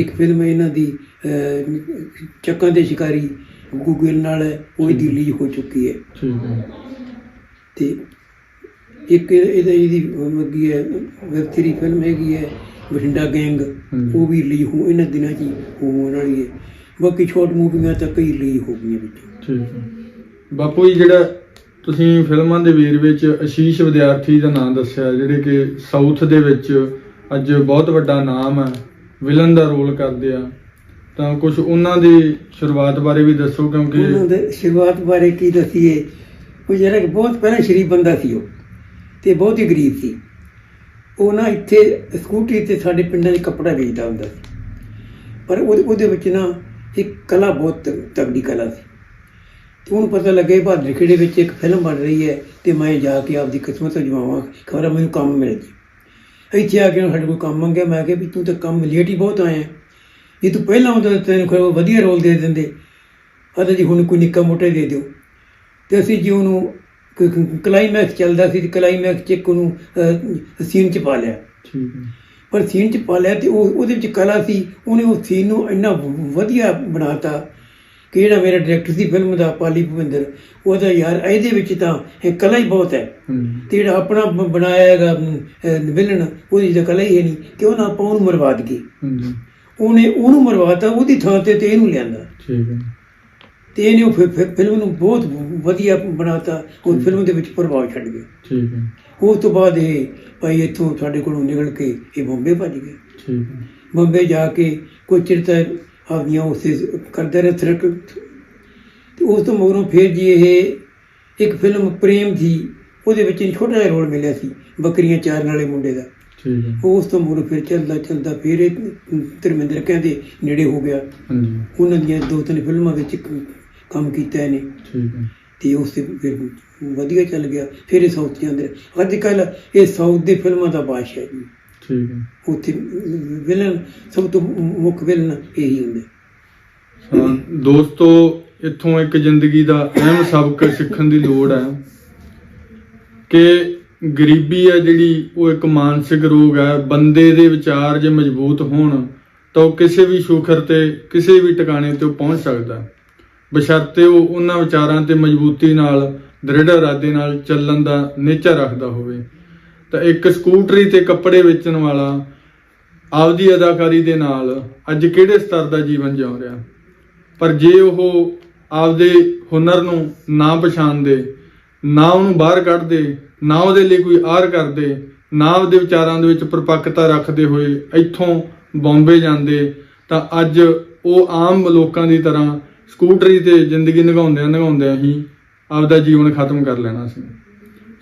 ਇੱਕ ਫਿਲਮ ਇਹਨਾਂ ਦੀ ਚੱਕਾਂ ਦੇ ਸ਼ਿਕਾਰੀ ਗੂਗਲ ਨਾਲ ਉਹ ਇਹਦੀ ਰਿਲੀਜ਼ ਹੋ। ਚੁੱਕੀ ਹੈ। ਤੇ ਇੱਕ ਇਹ- ਇਹਦਾ ਇਹਦੀ ਲੱਗੀ ਹੈ ਵੈਬ ਥਰੀ ਫਿਲਮ ਹੈਗੀ ਹੈ। ਬਠਿੰਡਾ ਗੈਂਗ। ਉਹ ਵੀ ਰਿਲੀਜ਼ ਹੋ ਇਹਨਾਂ ਦਿਨਾਂ 'ਚ ਹੀ ਹੋਣ ਵਾਲੀ ਹੈ ਬਾਕੀ ਸ਼ਾਰਟ ਮੂਵੀਆਂ ਤਾਂ ਕਈ ਰਿਲੀਜ਼ ਹੋ ਗਈਆਂ ਵਿੱਚ। ਠੀਕ ਹੈ। ਬਾਪੂ ਜੀ ਜਿਹੜਾ ਤੁਸੀਂ ਫਿਲਮਾਂ ਦੇ ਵੇਰ ਵਿੱਚ ਆਸ਼ੀਸ਼ ਵਿਦਿਆਰਥੀ ਦਾ ਨਾਮ ਦੱਸਿਆ ਜਿਹੜੇ ਕਿ ਸਾਊਥ ਦੇ ਵਿੱਚ ਅੱਜ ਬਹੁਤ ਵੱਡਾ ਨਾਮ ਹੈ ਵਿਲਨ ਦਾ ਰੋਲ ਕਰਦੇ ਆ। ਤਾਂ ਕੁਝ ਉਹਨਾਂ ਦੀ ਸ਼ੁਰੂਆਤ ਬਾਰੇ ਵੀ ਦੱਸੋ ਉਹਨਾਂ ਕਿਉਂਕਿ ਦੇ ਸ਼ੁਰੂਆਤ ਬਾਰੇ ਕੀ ਦਸੀਏ? ਉਹ ਜਿਹੜਾ ਕਿ ਬਹੁਤ ਪਹਿਲਾਂ ਸ਼ਰੀਫ ਬੰਦਾ ਸੀ ਉਹ ਤੇ ਬਹੁਤ ਹੀ ਗਰੀਬ ਸੀ। ਉਹ ਨਾ ਇੱਥੇ ਸਕੂਟਰੀ ਤੇ ਸਾਡੇ ਪਿੰਡਾਂ 'ਚ ਕੱਪੜਾ ਵੇਚਦਾ ਹੁੰਦਾ ਸੀ। ਪਰ ਉਹਦੇ ਉਹਦੇ ਵਿੱਚ ਨਾ ਇੱਕ ਕਲਾ ਬਹੁਤ ਤ- ਤਗੜੀ ਕਲਾ ਸੀ। ਤੇ ਉਹਨੂੰ ਪਤਾ ਲੱਗਿਆ ਭਾਦਰ ਖੇੜੇ ਵਿੱਚ ਇੱਕ ਫਿਲਮ ਬਣ ਰਹੀ ਹੈ ਤੇ ਮੈਂ ਜਾ ਕੇ ਆਪਦੀ ਕਿਸਮਤ ਅਜਮਾਵਾਂ ਖਬਰ ਮੈਨੂੰ ਕੰਮ ਮਿਲ ਜੀ ਇੱਥੇ ਆ ਕੇ ਉਹਨੇ ਸਾਡੇ ਕੋਲ ਕੰਮ ਮੰਗਿਆ। ਮੈਂ ਕਿਹਾ ਵੀ ਤੂੰ ਤਾਂ ਕੰਮ ਲੇਟ ਹੀ ਬਹੁਤ ਆਇਆ। ਜੇ ਤੂੰ ਪਹਿਲਾਂ ਆਉਂਦਾ ਤੈਨੂੰ ਕੋਈ ਵਧੀਆ ਰੋਲ ਦੇ ਦਿੰਦੇ। ਆਦਾ ਜੀ, ਹੁਣ ਕੋਈ ਨਿੱਕਾ ਮੋਟਾ ਦੇ ਦਿਓ। ਤੇ ਅਸੀਂ ਜੀ ਉਹਨੂੰ ਕਲਾਈਮੈਕਸ ਚੱਲਦਾ ਸੀ ਕਲਾਈਮੈਕਸ ਚ ਇੱਕ ਉਹਨੂੰ ਸੀਨ ਚ ਪਾ ਲਿਆ। ਠੀਕ ਹੈ। ਪਰ ਸੀਨ ਚ ਪਾ ਲਿਆ ਤੇ ਉਹ ਉਹਦੇ ਵਿੱਚ ਕਲਾ ਸੀ ਉਹਨੇ ਉਹ ਸੀਨ ਨੂੰ ਇੰਨਾ ਵਧੀਆ ਬਣਾਤਾ ਕਿ ਜਿਹੜਾ ਮੇਰਾ ਡਾਇਰੈਕਟਰ ਸੀ ਫਿਲਮ ਦਾ ਪਾਲੀ ਭੁਪਿੰਦਰ ਉਹਦਾ ਯਾਰ ਇਹਦੇ ਵਿੱਚ ਤਾਂ ਇਹ ਕਲਾ ਹੀ ਬਹੁਤ ਹੈ। ਤੇ ਜਿਹੜਾ ਆਪਣਾ ਬਣਾਇਆ ਹੈਗਾ ਵਿਲਨ ਉਹਦੀ ਤਾਂ ਕਲਾ ਹੀ ਹੈ ਨਹੀਂ ਕਿਉਂ ਨਾ ਆਪਾਂ ਉਹਨੂੰ ਮਰਵਾ ਦਈਏ। ਉਹਨੇ ਉਹਨੂੰ ਮਰਵਾਤਾ ਉਹਦੀ ਥਾਂ ਤੇ ਤੇ ਇਹਨੂੰ ਲਿਆਂਦਾ। ਠੀਕ ਹੈ। ਤੇ ਇਹਨੇ ਉਹ ਫਿ- ਫਿ- ਫਿਲਮ ਨੂੰ ਬਹੁਤ ਵਧੀਆ ਬਣਾਤਾ। ਉਹ ਫਿਲਮ ਦੇ ਵਿੱਚ ਪ੍ਰਭਾਵ ਛੱਡ ਗਿਆ। ਠੀਕ ਹੈ। ਉਸ ਤੋਂ ਬਾਅਦ ਇਹ ਭਾਈ ਇੱਥੋਂ ਸਾਡੇ ਕੋਲੋਂ ਨਿਕਲ ਕੇ ਇਹ ਬੰਬੇ ਭੱਜ ਗਿਆ ਠੀਕ ਹੈ। ਬੰਬੇ ਜਾ ਕੇ ਕੋਈ ਚਿਰ ਤੱਕ ਆਪਦੀਆਂ ਉਸੇ ਕਰਦੇ ਰਹੇ ਥਰਕ। ਤੇ ਉਸ ਤੋਂ ਮਗਰੋਂ ਫਿਰ ਜੀ ਇਹ ਇੱਕ ਫਿਲਮ ਪ੍ਰੇਮ ਸੀ ਉਹਦੇ ਵਿੱਚ ਇਹਨੂੰ ਛੋਟਾ ਜਿਹਾ ਰੋਲ ਮਿਲਿਆ ਸੀ ਬੱਕਰੀਆਂ ਚਾਰਨ ਵਾਲੇ ਮੁੰਡੇ ਦਾ। ਠੀਕ ਹੈ। ਉਸ ਤੋਂ ਮਗਰੋਂ ਫਿਰ ਚੱਲਦਾ ਚੱਲਦਾ ਫਿਰ ਇਹ ਧਰਮਿੰਦਰ ਕਹਿੰਦੇ ਨੇੜੇ ਹੋ ਗਿਆ। ਹਾਂਜੀ। ਉਹਨਾਂ ਦੀਆਂ ਦੋ ਤਿੰਨ ਫਿਲਮਾਂ ਵਿੱਚ ਕ- ਕੰਮ ਕੀਤਾ ਇਹਨੇ। ਠੀਕ ਹੈ। ਤੇ ਉਸ ਤੇ ਫਿਰ ਵਧੀਆ ਚੱਲ ਗਿਆ। ਫਿਰ ਇਹ ਸਾਊਥ ਜਾਂਦੇ ਅੱਜ ਕੱਲ ਇਹ ਸਾਊਥ ਦੇ ਫਿਲਮਾਂ ਦਾ ਬਾਦਸ਼ਾਹ ਜੀ। ਠੀਕ ਹੈ। ਉੱਥੇ ਵਿਲਨ ਸਭ ਤੋਂ ਮੁੱਖ ਵਿਲਨ ਇਹੀ ਹੁੰਦੇ। ਦੋਸਤੋ ਇੱਥੋਂ ਇੱਕ ਜ਼ਿੰਦਗੀ ਦਾ ਅਹਿਮ ਸਬਕ ਸਿੱਖਣ ਦੀ ਲੋੜ ਹੈ ਕਿ ਗਰੀਬੀ ਹੈ ਜਿਹੜੀ ਉਹ ਇੱਕ ਮਾਨਸਿਕ ਰੋਗ ਹੈ। ਬੰਦੇ ਦੇ ਵਿਚਾਰ ਜੇ ਮਜ਼ਬੂਤ ਹੋਣ ਤਾਂ ਉਹ ਕਿਸੇ ਵੀ ਸ਼ੁਖਰ ਤੇ ਕਿਸੇ ਵੀ ਟਿਕਾਣੇ ਤੇ ਪਹੁੰਚ ਸਕਦਾ। ਹੈ। ਬਸ਼ਰਤੇ ਉਹ ਉਹਨਾਂ ਵਿਚਾਰਾਂ ਤੇ ਮਜ਼ਬੂਤੀ ਨਾਲ, ਦ੍ਰਿੜ ਇਰਾਦੇ ਨਾਲ ਚੱਲਣ ਦਾ ਨਿਚਾ ਰੱਖਦਾ ਹੋਵੇ। ਤਾਂ ਇੱਕ ਸਕੂਟਰੀ ਤੇ ਕੱਪੜੇ ਵੇਚਣ ਵਾਲਾ ਆਪਦੀ ਅਦਾਕਾਰੀ ਦੇ ਨਾਲ ਅੱਜ ਕਿਹੜੇ ਸਤਰ ਦਾ ਜੀਵਨ ਜਿਉ ਰਿਹਾ? ਪਰ ਜੇ ਉਹ ਆਪਦੇ ਹੁਨਰ ਨੂੰ ਨਾ ਪਛਾਣਦੇ ਨਾ ਉਹਨੂੰ ਬਾਹਰ ਕੱਢਦੇ ਨਾ ਉਹਦੇ ਲਈ ਕੋਈ ਆਰ ਕਰਦੇ ਨਾ ਉਹਦੇ ਵਿਚਾਰਾਂ ਦੇ ਵਿੱਚ ਪਰਪੱਕਤਾ ਰੱਖਦੇ ਹੋਏ ਇੱਥੋਂ ਬੰਬੇ ਜਾਂਦੇ, ਤਾਂ ਅੱਜ ਉਹ ਆਮ ਲੋਕਾਂ ਦੀ ਤਰ੍ਹਾਂ ਸਕੂਟਰੀ ਤੇ ਜ਼ਿੰਦਗੀ ਨਿਭਾਉਂਦਿਆਂ ਨਿਭਾਉਂਦਿਆਂ ਹੀ ਆਪਦਾ ਜੀਵਨ ਖਤਮ ਕਰ ਲੈਣਾ ਸੀ।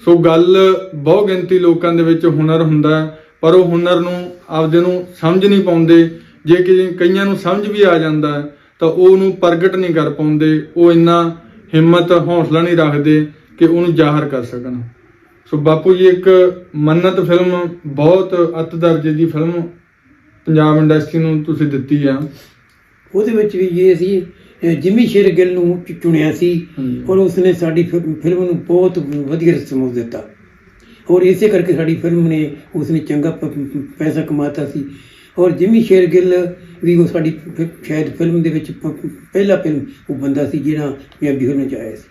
ਸੋ ਗੱਲ ਬਹੁ ਗਿਣਤੀ ਲੋਕਾਂ ਦੇ ਵਿੱਚ ਹੁਨਰ ਹੁੰਦਾ ਪਰ ਉਹ ਹੁਨਰ ਨੂੰ, ਆਪਦੇ ਨੂੰ ਸਮਝ ਨਹੀਂ ਪਾਉਂਦੇ। ਜੇ ਕਿ ਕਈਆਂ ਨੂੰ ਸਮਝ ਵੀ ਆ ਜਾਂਦਾ ਤਾਂ ਉਹ ਉਹਨੂੰ ਪ੍ਰਗਟ ਨਹੀਂ ਕਰ ਪਾਉਂਦੇ। ਉਹ ਇੰਨਾ ਹਿੰਮਤ, ਹੌਸਲਾ ਨਹੀਂ ਰੱਖਦੇ ਕਿ ਉਹਨੂੰ ਜ਼ਾਹਰ ਕਰ ਸਕਣ। ਸੋ ਬਾਪੂ ਜੀ, ਇੱਕ ਮੰਨਤ ਫਿਲਮ, ਬਹੁਤ ਅੱਤ ਦਰਜੇ ਦੀ ਫਿਲਮ ਪੰਜਾਬ ਇੰਡਸਟਰੀ ਨੂੰ ਤੁਸੀਂ ਦਿੱਤੀ ਆ। ਉਹਦੇ ਵਿੱਚ ਵੀ ਇਹ ਸੀ ਜਿਮੀ ਸ਼ੇਰਗਿੱਲ ਨੂੰ ਚੁ- ਚੁਣਿਆ ਸੀ। ਔਰ ਉਸਨੇ ਸਾਡੀ ਫਿ- ਫਿਲਮ ਨੂੰ ਬਹੁਤ ਵਧੀਆ ਰਿਸਪੌਂਸ ਦਿੱਤਾ। ਔਰ ਇਸੇ ਕਰਕੇ ਸਾਡੀ ਫਿਲਮ ਨੇ ਉਸਨੇ ਚੰਗਾ ਪ- ਪ- ਪੈਸਾ ਕਮਾਤਾ ਸੀ। ਔਰ ਜਿਮੀ ਸ਼ੇਰਗਿੱਲ ਵੀ ਉਹ ਸਾਡੀ ਫਿ- ਸ਼ਾਇਦ ਫਿਲਮ ਦੇ ਵਿੱਚ ਪ- ਪਹਿਲਾ ਫਿਲਮ ਉਹ ਬੰਦਾ ਸੀ ਜਿਹੜਾ ਪੰਜਾਬੀ ਫਿਲਮ ਚ ਆਇਆ ਸੀ।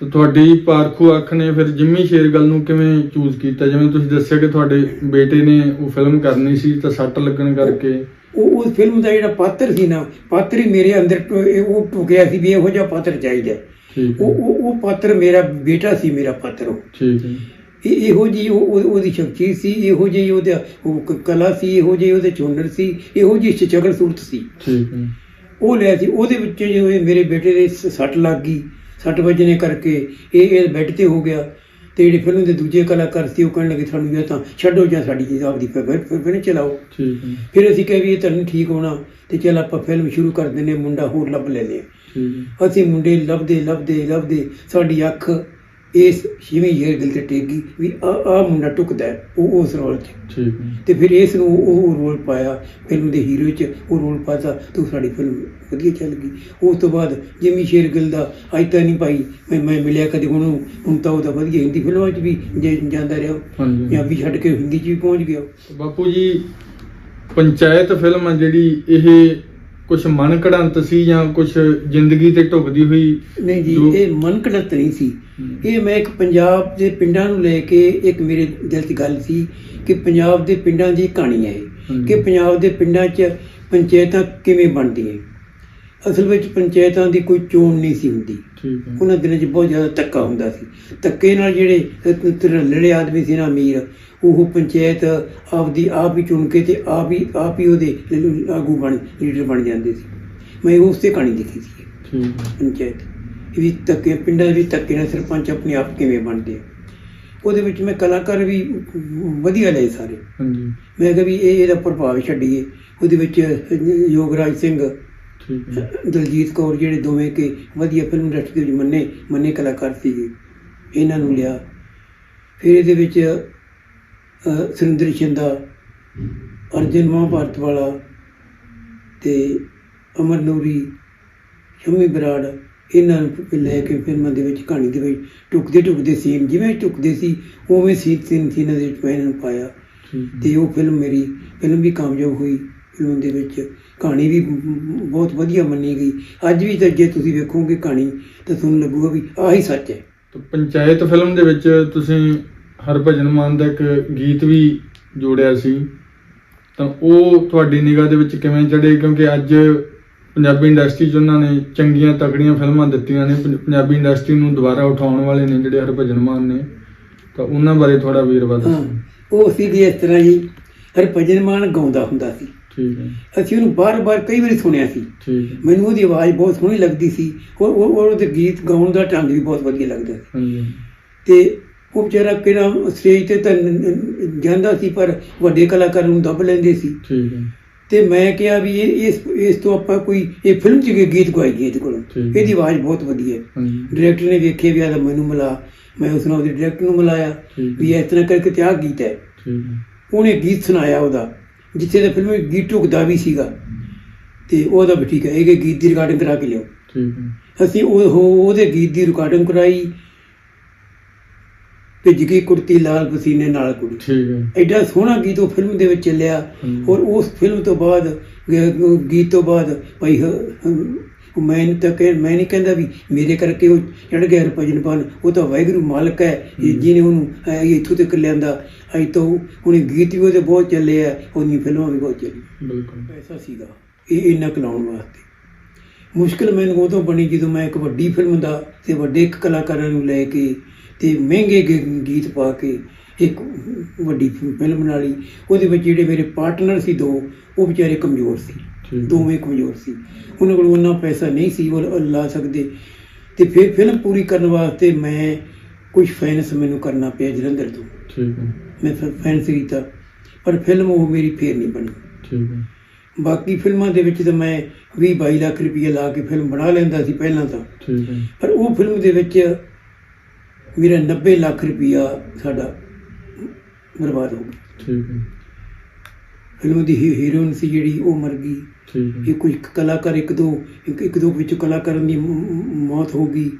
ਤੇ ਤੁਹਾਡੀ ਪਾਰਖੂ ਅੱਖ ਨੇ ਫਿਰ ਜਿੰਮੀ ਸ਼ੇਰਗਿੱਲ ਨੂੰ ਕਿਵੇਂ ਚੂਜ਼ ਕੀਤਾ? ਜਿਵੇਂ ਤੁਸੀਂ ਦੱਸਿਆ ਕਿ ਤੁਹਾਡੇ ਬੇਟੇ ਨੇ ਉਹ ਫਿਲਮ ਕਰਨੀ ਸੀ ਤਾਂ ਸੱਟ ਲੱਗਣ ਕਰਕੇ ਉਹ ਉਸ ਫਿਲਮ ਦਾ ਜਿਹੜਾ ਪਾਤਰ ਸੀ ਨਾ ਪਾਤਰ ਹੀ ਮੇਰੇ ਅੰਦਰ ਉਹ ਟੁਕਿਆ ਸੀ ਵੀ ਇਹੋ ਜਿਹਾ ਪਾਤਰ ਚਾਹੀਦਾ। ਉਹ ਉਹ ਉਹ ਪਾਤਰ ਮੇਰਾ ਬੇਟਾ ਸੀ ਮੇਰਾ ਪਾਤਰ ਉਹ। ਠੀਕ ਹੈ। ਇਹ ਜੀ ਉਹਦੀ ਸ਼ਖਸੀਅਤ ਸੀ ਇਹੋ ਜਿਹੀ ਉਹਦਾ ਕਲਾ ਸੀ ਇਹੋ ਜਿਹੀ ਉਹਦੇ ਚੁੰਨਰ ਸੀ ਇਹੋ ਜਿਹੀ ਸ਼ਕਲ ਸੂਰਤ ਸੀ। ਠੀਕ ਹੈ। ਉਹ ਲਿਆ ਸੀ ਉਹਦੇ ਵਿੱਚ ਜਦੋਂ ਮੇਰੇ ਬੇਟੇ ਦੇ ਸੱਟ ਲੱਗ ਗਈ ਸੱਟ ਵੱਜਣੇ ਕਰਕੇ ਇਹ ਇਹ ਬੈੱਡ ਤੇ ਹੋ ਗਿਆ। ਤੇ ਜਿਹੜੇ ਫਿਲਮ ਦੇ ਦੂਜੇ ਕਲਾਕਾਰ ਸੀ ਉਹ ਕਹਿਣ ਲੱਗੇ ਸਾਨੂੰ ਜਾਂ ਤਾਂ ਛੱਡੋ ਜਾਂ ਸਾਡੀ ਚੀਜ਼ ਆਪਦੀ ਫਿਰ ਫਿਰ ਫਿਰ ਚਲਾਓ। ਠੀਕ ਹੈ। ਫਿਰ ਅਸੀਂ ਕਿਹਾ ਵੀ ਇਹ ਤਾਂ ਨਹੀਂ ਠੀਕ ਹੋਣਾ ਤੇ ਚੱਲ ਆਪਾਂ ਫਿਲਮ ਸ਼ੁਰੂ ਕਰ ਹਾਂ, ਮੁੰਡਾ ਹੋਰ ਲੱਭ ਹੈ। ਅਸੀਂ ਮੁੰਡੇ ਲੱਭਦੇ ਲੱਭਦੇ ਲੱਭਦੇ ਸਾਡੀ ਅੱਖ ਇਸ ਛੇਵੇਂ ਯੇਰ ਦਿਲ ਤੇ ਟੇਕੀ ਵੀ ਆ ਆ ਮੁੰਡਾ ਟੁਕਦਾ ਹੈ, ਉਹ ਉਸ ਰੋਲ 'ਚ। ਠੀਕ ਹੈ ਤੇ ਫਿਰ ਇਸ ਨੂੰ ਉਹ ਉਹ ਰੋਲ ਪਾਇਆ ਫਿਲਮ ਦੇ ਹੀਰੋ 'ਚ ਉਹ ਰੋਲ ਪਾਤਾ ਤੇ ਸਾਡੀ ਫਿਲਮ ਵਧੀਆ ਚੱਲ ਗਈ। ਉਸ ਤੋਂ ਬਾਅਦ ਜਿਮੀ ਸ਼ੇਰਗਿੱਲ ਦਾ ਅੱਜ ਤਾਂ ਨਹੀਂ ਭਾਈ ਮੈਂ ਮੈਂ ਮਿਲਿਆ ਕਦੇ ਉਹਨੂੰ ਹੁਣ ਤਾਂ ਉਹਦਾ ਵਧੀਆ ਹਿੰਦੀ ਫਿਲਮਾਂ 'ਚ ਵੀ ਜੇ ਜਾਂਦਾ ਰਿਹਾ। ਹਾਂਜੀ। ਪੰਜਾਬੀ ਛੱਡ ਕੇ ਹਿੰਦੀ 'ਚ ਵੀ ਪਹੁੰਚ ਗਿਆ। ਬਾਪੂ ਜੀ ਪੰਚਾਇਤ ਫਿਲਮ ਆ ਜਿਹੜੀ ਇਹ ਕੁਝ ਮਨ ਘੜੰਤ ਸੀ ਜਾਂ ਕੁਝ ਜ਼ਿੰਦਗੀ ਤੇ ਢੁਕਦੀ ਹੋਈ ਨਹੀਂ ਜੀ ਜੋ- ਇਹ ਮਨ ਘੜਤ ਨਹੀਂ ਸੀ। ਇਹ ਮੈਂ ਇੱਕ ਪੰਜਾਬ ਦੇ ਪਿੰਡਾਂ ਨੂੰ ਲੈ ਕੇ ਇੱਕ ਮੇਰੇ ਦਿਲ 'ਚ ਗੱਲ ਸੀ ਕਿ ਪੰਜਾਬ ਦੇ ਪਿੰਡਾਂ ਦੀ ਕਹਾਣੀ ਹੈ ਇਹ ਹਾਂਜੀ। ਕਿ ਪੰਜਾਬ ਦੇ ਪਿੰਡਾਂ 'ਚ ਪੰਚਾਇਤਾਂ ਕਿਵੇਂ ਬਣਦੀਆਂ। ਅਸਲ ਵਿੱਚ ਪੰਚਾਇਤਾਂ ਦੀ ਕੋਈ ਚੋਣ ਨਹੀਂ ਸੀ ਹੁੰਦੀ। ਠੀਕ ਹੈ। ਉਹਨਾਂ ਦਿਨਾਂ 'ਚ ਬਹੁਤ ਜ਼ਿਆਦਾ ਧੱਕਾ ਹੁੰਦਾ ਸੀ। ਧੱਕੇ ਨਾਲ ਜਿਹੜੇ ਲੜੇ ਆਦਮੀ ਸੀ ਨਾ ਅਮੀਰ ਉਹ ਪੰਚਾਇਤ ਆਪਦੀ ਆਪ ਹੀ ਚੁਣ ਕੇ ਤੇ ਆਪ ਹੀ ਆਪ ਹੀ ਉਹਦੇ ਆਗੂ ਬਣ ਲੀਡਰ ਬਣ ਜਾਂਦੇ ਸੀ। ਮੈਂ ਉਸ ਤੇ ਕਹਾਣੀ ਲਿਖੀ ਸੀ। ਪੰਚਾਇਤ। ਵੀ ਧੱਕੇ ਪਿੰਡਾਂ ਵੀ ਧੱਕੇ ਨਾਲ ਸਰਪੰਚ ਆਪਣੇ ਆਪ ਕਿਵੇਂ ਬਣਦੇ ਆ। ਉਹਦੇ ਵਿੱਚ ਮੈਂ ਕਲਾਕਾਰ ਵੀ ਵਧੀਆ ਲਏ ਸਾਰੇ। ਹਾਂਜੀ। ਮੈਂ ਕਿਹਾ ਵੀ ਇਹ ਇਹਦਾ ਪ੍ਰਭਾਵ ਛੱਡੀਏ। ਉਹਦੇ ਵਿੱਚ ਯੋਗਰਾਜ ਸਿੰਘ ਠੀਕ ਹੈ। ਦਲਜੀਤ ਕੌਰ ਜਿਹੜੇ ਦੋਵੇਂ ਕੇ ਵਧੀਆ ਫਿਲਮ ਇੰਡਸਟਰੀ ਦੇ ਮੰਨੇ ਮੰਨੇ ਕਲਾਕਾਰ ਸੀਗੇ। ਇਹਨਾਂ ਨੂੰ ਲਿਆ। ਫਿਰ ਇਹਦੇ ਵਿੱਚ ਸੁਰਿੰਦਰ ਸ਼ਿੰਦਾ ਅਰਜਨ ਮਹਾਭਾਰਤ ਵਾਲਾ ਤੇ ਅਮਰ ਨੂਰੀ, ਸ਼ਮੀ ਬਰਾੜ, ਇਹਨਾਂ ਨੂੰ ਲੈ ਕੇ ਫਿਲਮਾਂ ਦੇ ਵਿੱਚ, ਕਹਾਣੀ ਦੇ ਵਿੱਚ ਟੁਕਦੇ ਟੁਕਦੇ ਸੀਨ ਜਿਵੇਂ ਟੁਕਦੇ ਸੀ, ਉਵੇਂ ਸੀਨ ਸੀਨ ਸੀਨਾਂ ਦੇ ਵਿੱਚ ਮੈਂ ਇਹਨਾਂ ਨੂੰ ਪਾਇਆ। ਠੀਕ ਤੇ ਉਹ ਫਿਲਮ ਮੇਰੀ, ਫਿਲਮ ਵੀ ਕਾਮਯਾਬ ਹੋਈ ਫਿਲਮ ਦੇ ਵਿੱਚ। ਕਹਾਣੀ ਵੀ ਬਹੁਤ ਵਧੀਆ ਮੰਨੀ ਗਈ। ਅੱਜ ਵੀ ਤਾਂ ਜੇ ਤੁਸੀਂ ਵੇਖੋਗੇ ਕਹਾਣੀ ਤਾਂ ਤੁਹਾਨੂੰ ਲੱਗੂਗਾ ਵੀ ਆਹੀ ਸੱਚ ਹੈ। ਤਾਂ ਪੰਚਾਇਤ ਫਿਲਮ ਦੇ ਵਿੱਚ ਤੁਸੀਂ ਹਰਭਜਨ ਮਾਨ ਦਾ ਇੱਕ ਗੀਤ ਵੀ ਜੋੜਿਆ ਸੀ। ਤਾਂ ਉਹ ਤੁਹਾਡੀ ਨਿਗਾਹ ਦੇ ਵਿੱਚ ਕਿਵੇਂ ਚੜੇ? ਕਿਉਂਕਿ ਅੱਜ ਪੰਜਾਬੀ ਇੰਡਸਟਰੀ 'ਚ ਉਹਨਾਂ ਨੇ ਚੰਗੀਆਂ ਤਕੜੀਆਂ ਫਿਲਮਾਂ ਦਿੱਤੀਆਂ ਨੇ। ਪੰਜ- ਪੰਜਾਬੀ ਇੰਡਸਟਰੀ ਨੂੰ ਦੁਬਾਰਾ ਉਠਾਉਣ ਵਾਲੇ ਨੇ ਜਿਹੜੇ ਹਰਭਜਨ ਮਾਨ ਨੇ। ਤਾਂ ਉਹਨਾਂ ਬਾਰੇ ਥੋੜਾ ਵੀਰਵਾ ਹਾਂ ਦੱਸੋ। ਉਹ ਸੀਗੀ ਇਸ ਤਰ੍ਹਾਂ ਜੀ ਹਰਭਜਨ ਮਾਨ ਗਾਉਂਦਾ ਹੁੰਦਾ ਸੀ। ਠੀਕ ਹੈ। ਅਸੀਂ ਉਹਨੂੰ ਬਾਰ-ਬਾਰ ਕਈ ਵਾਰੀ ਸੁਣਿਆ ਸੀ। ਠੀਕ ਹੈ। ਮੈਨੂੰ ਉਹਦੀ ਆਵਾਜ਼ ਬਹੁਤ ਸੋਹਣੀ ਲੱਗਦੀ ਸੀ। ਔਰ ਉਹ ਉਹਦੇ ਗੀਤ ਗਾਉਣ ਦਾ ਢੰਗ ਵੀ ਬਹੁਤ ਵਧੀਆ ਲੱਗਦਾ ਸੀ। ਹਾਂਜੀ। ਤੇ ਉਹ ਵਿਚਾਰਾ ਕਿਹੜਾ ਸਟੇਜ ਤੇ ਤਾਂ ਜਾਂਦਾ ਸੀ ਪਰ ਵੱਡੇ ਕਲਾਕਾਰ ਨੂੰ ਦੱਬ ਲੈਂਦੇ ਸੀ। ਠੀਕ ਹੈ। ਤੇ ਮੈਂ ਕਿਹਾ ਵੀ ਇਹ ਇਸ ਇਸ ਤੋਂ ਆਪਾਂ ਕੋਈ ਇਹ ਫਿਲਮ ਚ ਗੀਤ ਗਾਈਏ ਇਹਦੇ ਕੋਲੋਂ। ਇਹਦੀ ਆਵਾਜ਼ ਬਹੁਤ ਵਧੀਆ। ਹੈ ਡਾਇਰੈਕਟਰ ਨੇ ਵੇਖਿਆ ਵੀ ਆਦਾ ਮੈਨੂੰ ਮਿਲਾ। ਮੈਂ ਉਸ ਨੂੰ ਉਹਦੇ ਡਾਇਰੈਕਟਰ ਨੂੰ ਮਿਲਾਇਆ ਵੀ ਇਸ ਤਰ੍ਹਾਂ ਕਰਕੇ ਤੇ ਆਹ ਗੀਤ ਹੈ। ਉਹਨੇ ਗੀਤ ਸੁਣਾਇਆ ਉਹਦਾ ਜਿੱਥੇ ਦਾ ਫਿਲਮ ਵਿੱਚ ਗੀਤ ਢੁਕਦਾ ਵੀ ਸੀਗਾ। ਤੇ ਉਹਦਾ ਵੀ ਠੀਕ ਹੈ। ਇਹ ਗੀਤ ਦੀ ਰਿਕਾਰਡਿੰਗ ਕਰਾ ਕੇ ਲਿਓ ਠੀਕ ਹੈ। ਅਸੀਂ ਉਹ- ਉਹਦੇ ਗੀਤ ਦੀ ਰਿਕਾਰਡਿੰਗ ਕਰਾਈ। ਭਿੱਜ ਗਈ ਕੁੜਤੀ ਲਾਲ ਪਸੀਨੇ ਨਾਲ ਕੁੜੀ। ਠੀਕ ਹੈ। ਐਡਾ ਸੋਹਣਾ ਗੀਤ ਉਹ ਫਿਲਮ ਦੇ ਵਿੱਚ ਚੱਲਿਆ। ਔਰ ਉਸ ਫਿਲਮ ਤੋਂ ਬਾਅਦ ਗੀਤ ਤੋਂ ਬਾਅਦ ਭਾਈ ਮੈਂ ਤਾਂ ਕਹਿ ਮੈਂ ਨਹੀਂ ਕਹਿੰਦਾ ਵੀ ਮੇਰੇ ਕਰਕੇ ਉਹ ਚੜ ਗਿਆ ਹਰਭਜਨ ਪਾਲ। ਉਹ ਤਾਂ ਵਾਹਿਗੁਰੂ ਮਾਲਕ ਹੈ। ਜਿਹਨੇ ਉਹਨੂੰ ਇੱਥੋਂ ਤੱਕ ਲਿਆਂਦਾ। ਅਜ ਤੋਂ ਉਹਨੇ ਗੀਤ ਵੀ ਉਹਦੇ ਬਹੁਤ ਚੱਲੇ ਆ ਉਹਦੀਆਂ ਫਿਲਮਾਂ ਵੀ ਬਹੁਤ ਚੱਲੀ ਬਿਲਕੁਲ। ਪੈਸਾ ਸੀਗਾ ਇਹ ਇੰਨਾ ਕਲਾਉਣ ਵਾਸਤੇ। ਮੁਸ਼ਕਲ ਮੈਨੂੰ ਉਦੋਂ ਬਣੀ ਜਦੋਂ ਮੈਂ ਇੱਕ ਵੱਡੀ ਫਿਲਮ ਦਾ ਤੇ ਵੱਡੇ ਇੱਕ ਕਲਾਕਾਰਾਂ ਨੂੰ ਲੈ ਕੇ ਤੇ ਮਹਿੰਗੇ ਗੀਤ ਪਾ ਕੇ ਇੱਕ ਵੱਡੀ ਫਿਲਮ ਬਣਾ ਲਈ ਉਹਦੇ ਵਿੱਚ ਜਿਹੜੇ ਮੇਰੇ ਪਾਰਟਨਰ ਸੀ ਦੋ ਉਹ ਵਿਚਾਰੇ ਕਮਜ਼ੋਰ ਸੀ। ਦੋਵੇਂ ਕਮਜ਼ੋਰ ਸੀ। ਉਹਨਾਂ ਕੋਲ ਉਹਨਾਂ ਪੈਸਾ ਨਹੀਂ ਸੀ ਉਹ ਲ- ਸਕਦੇ। ਤੇ ਫਿਰ ਫਿਲਮ ਪੂਰੀ ਕਰਨ ਵਾਸਤੇ ਮੈਂ ਕੁਝ ਫਾਈਨੈਂਸ ਮੈਨੂੰ ਕਰਨਾ ਪਿਆ ਜਲੰਧਰ ਤੋਂ। ਠੀਕ ਹੈ। ਮੈਂ ਫਾਈਨੈਂਸ ਕੀਤਾ ਪਰ ਫਿਲਮ ਉਹ ਮੇਰੀ ਫੇਰ ਨਹੀਂ ਬਣੀ। ਠੀਕ ਹੈ। ਬਾਕੀ ਫਿਲਮਾਂ ਦੇ ਵਿੱਚ ਤਾਂ ਮੈਂ 20 22 ਲੱਖ ਰੁਪਏ ਲਾ ਕੇ ਫਿਲਮ ਬਣਾ ਲੈਂਦਾ ਸੀ ਪਹਿਲਾਂ ਤਾਂ। ਠੀਕ ਹੈ। ਪਰ ਉਹ ਫਿਲਮ ਦੇ ਵਿੱਚ ਮੇਰਾ 90 ਲੱਖ ਰੁਪਇਆ ਸਾਡਾ ਬਰਬਾਦ ਹੋ ਗਿਆ। ਠੀਕ ਹੈ। ਫਿਲਮ ਦੀ ਹੀ- ਹੀਰੋਇਨ ਸੀ ਜਿਹੜੀ ਉਹ ਮਰ ਗਈ। ਠੀਕ ਹੈ। ਇਹ ਕੁਝ ਕਲਾਕਾਰ ਇੱਕ ਦੋ ਇੱਕ ਇੱਕ ਦੋ ਵਿੱਚ ਕਲਾਕਾਰਾਂ ਦੀ ਮੌਤ ਹੋ ਗਈ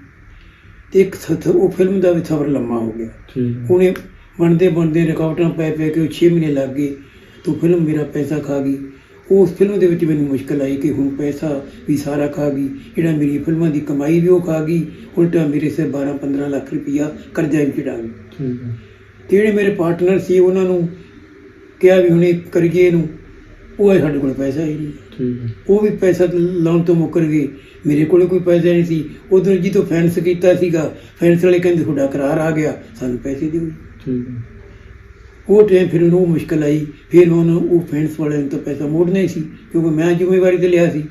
ਤੇ ਇੱਕ ਸਥ- ਉਹ ਫਿਲਮ ਦਾ ਵੀ ਸਫ਼ਰ ਲੰਮਾ ਹੋ ਗਿਆ। ਠੀਕ ਉਹਨੇ ਬਣਦੇ ਬਣਦੇ ਰੁਕਾਵਟਾਂ ਪੈ ਪੈ ਕੇ 6 ਮਹੀਨੇ ਲੱਗ ਗਏ ਤਾਂ ਫਿਲਮ ਮੇਰਾ ਪੈਸਾ ਖਾ ਗਈ। ਉਸ ਫਿਲਮ ਦੇ ਵਿੱਚ ਮੈਨੂੰ ਮੁਸ਼ਕਲ ਆਈ ਕਿ ਹੁਣ ਪੈਸਾ ਵੀ ਸਾਰਾ ਖਾ ਗਈ ਜਿਹੜਾ ਮੇਰੀ ਫਿਲਮਾਂ ਦੀ ਕਮਾਈ ਵੀ ਉਹ ਖਾ ਗਈ ਉਲਟਾ ਮੇਰੇ ਸੇ 12 15 ਲੱਖ ਰੁਪਈਆ ਕਰਜ਼ਾ ਵੀ ਚੜਾ ਗਈ। ਠੀਕ ਹੈ। ਤੇ ਜਿਹੜੇ ਮੇਰੇ ਪਾਰਟਨਰ ਸੀ ਉਹਨਾਂ ਨੂੰ ਕਿਹਾ ਵੀ ਹੁਣੇ ਕਰੀਏ ਇਹਨੂੰ ਉਹ ਸਾਡੇ ਕੋਲ ਪੈਸਾ ਹੀ ਨਹੀਂ। ਠੀਕ ਹੈ। ਉਹ ਵੀ ਪੈਸਾ ਲਾਉਣ ਤੋਂ ਮੁੱਕਰ ਗਏ। ਮੇਰੇ ਕੋਲ ਕੋਈ ਪੈਸਾ ਨਹੀਂ ਸੀ। ਉਧਰ ਜੀ ਤੋਂ ਫੈਂਸ ਕੀਤਾ ਸੀਗਾ। ਫੈਂਸ ਵਾਲੇ ਕਹਿੰਦੇ ਤੁਹਾਡਾ ਕਰਾਰ ਆ ਗਿਆ ਸਾਨੂੰ ਪੈਸੇ ਦਿਓ ਠੀਕ ਹੈ। ਉਹ ਟਾਈਮ ਫਿਰ ਉਹਨੂੰ ਮੁਸ਼ਕਲ ਆਈ ਫਿਰ ਉਹਨੂੰ ਉਹ ਫੈਂਸ ਵਾਲਿਆਂ ਤਾਂ ਪੈਸਾ ਮੋੜਨਾ ਹੀ ਸੀ ਕਿਉਂਕਿ ਮੈਂ ਜ਼ਿੰਮੇਵਾਰੀ ਤੇ ਲਿਆ ਸੀ।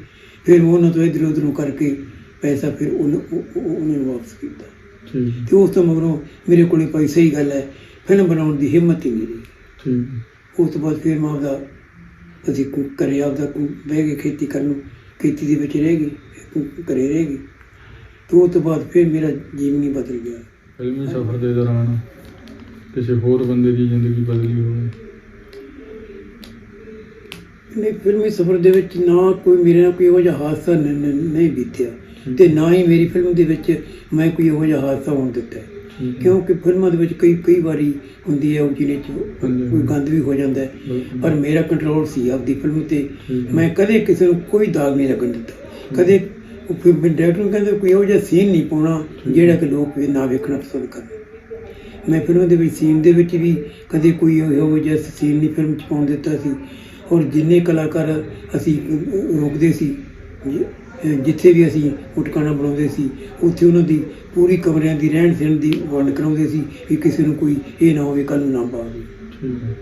ਫਿਰ ਉਹਨਾਂ ਤੋਂ ਇਧਰ ਉਧਰੋਂ ਕਰਕੇ ਪੈਸਾ ਫਿਰ ਉਹਨੂੰ ਉਹ- ਉਹ- ਉਹਨੇ ਵਾਪਸ ਕੀਤਾ। ਤੇ ਉਸ ਤੋਂ ਮਗਰੋਂ ਮੇਰੇ ਕੋਲੇ ਪੈਸੇ ਹੀ ਗੱਲ ਹੈ ਫਿਲਮ ਬਣਾਉਣ ਦੀ ਹਿੰਮਤ ਹੀ ਠੀਕ ਹੈ। ਉਸ ਤੋਂ ਬਾਅਦ ਫਿਰ ਮੈਂ ਆਪਦਾ ਅਸੀਂ ਕੁ- ਘਰੇ ਆਪਦਾ ਕੁ- ਬਹਿ ਕੇ ਖੇਤੀ ਕਰਨ ਨੂੰ ਖੇਤੀ ਦੇ ਵਿੱਚ ਰਹਿ ਗਏ ਕੁ- ਘਰੇ ਰਹਿ ਗਏ। ਤੇ ਉਸ ਤੋਂ ਬਾਅਦ ਫਿਰ ਮੇਰਾ ਜੀਵਨ ਹੀ ਬਦਲ ਗਿਆ। ਫਿਲਮੀ ਸਫ਼ਰ ਦੇ ਦੌਰਾਨ। ਕਿਸੇ ਹੋਰ ਬੰਦੇ ਦੀ ਜ਼ਿੰਦਗੀ ਬਦਲੀ ਹੋਵੇ। ਨਹੀਂ ਫਿਲਮੀ ਸਫ਼ਰ ਦੇ ਵਿੱਚ ਨਾ ਕੋਈ ਮੇਰੇ ਨਾਲ ਕੋਈ ਇਹੋ ਜਿਹਾ ਹਾਦਸਾ ਨਹੀਂ ਬੀਤਿਆ। ਤੇ ਨਾ ਹੀ ਮੇਰੀ ਫਿਲਮ ਦੇ ਵਿੱਚ ਮੈਂ ਕੋਈ ਇਹੋ ਜਿਹਾ ਹਾਦਸਾ ਹੋਣ ਦਿੱਤਾ। ਕਿਉਂਕਿ ਫਿਲਮਾਂ ਦੇ ਵਿੱਚ ਕਈ ਕਈ ਵਾਰੀ ਹੁੰਦੀ ਹੈ ਉਹ ਜਿਹਨੇ ਚ। ਕੋਈ ਗੰਦ ਵੀ ਹੋ ਜਾਂਦਾ। ਪਰ ਮੇਰਾ ਕੰਟਰੋਲ ਸੀ ਆਪਦੀ ਫਿਲਮ ਤੇ। ਮੈਂ ਕਦੇ ਕਿਸੇ ਨੂੰ ਕੋਈ ਦਾਗ ਨਹੀਂ ਲੱਗਣ ਦਿੱਤਾ। ਕਦੇ ਉਹ ਫਿਰ ਡਾਇਰੈਕਟਰ ਨੂੰ ਕਹਿੰਦਾ ਕੋਈ ਇਹੋ ਜਿਹਾ ਸੀਨ ਨਹੀਂ ਪਾਉਣਾ। ਜਿਹੜਾ ਕਿ ਲੋਕ ਨਾ ਵੇਖਣਾ ਪਸੰਦ ਕਰਨ। ਮੈਂ ਫਿਲਮ ਦੇ ਵਿੱਚ, ਸੀਨ ਦੇ ਵਿੱਚ ਵੀ ਕਦੇ ਕੋਈ ਇਹੋ ਜਿਹਾ ਸੀਨ ਨਹੀਂ ਫਿਲਮ ਚ ਪਾਉਣ ਦਿੱਤਾ ਸੀ। ਔਰ ਜਿੰਨੇ ਕਲਾਕਾਰ ਅਸੀਂ ਰੋਕਦੇ ਸੀ ਜਿੱਥੇ ਵੀ ਅਸੀਂ ਉਟਕਾਣਾ ਬਣਾਉਂਦੇ ਸੀ, ਉੱਥੇ ਉਹਨਾਂ ਦੀ ਪੂਰੀ ਕਮਰਿਆਂ ਦੀ ਰਹਿਣ ਸਹਿਣ ਦੀ ਵੰਡ ਕਰਾਉਂਦੇ ਸੀ ਕਿ ਕਿਸੇ ਨੂੰ ਕੋਈ ਇਹ ਨਾ ਹੋਵੇ ਕੱਲ ਨੂੰ ਨਾ ਪਾਵੇ। ਠੀਕ ਹੈ।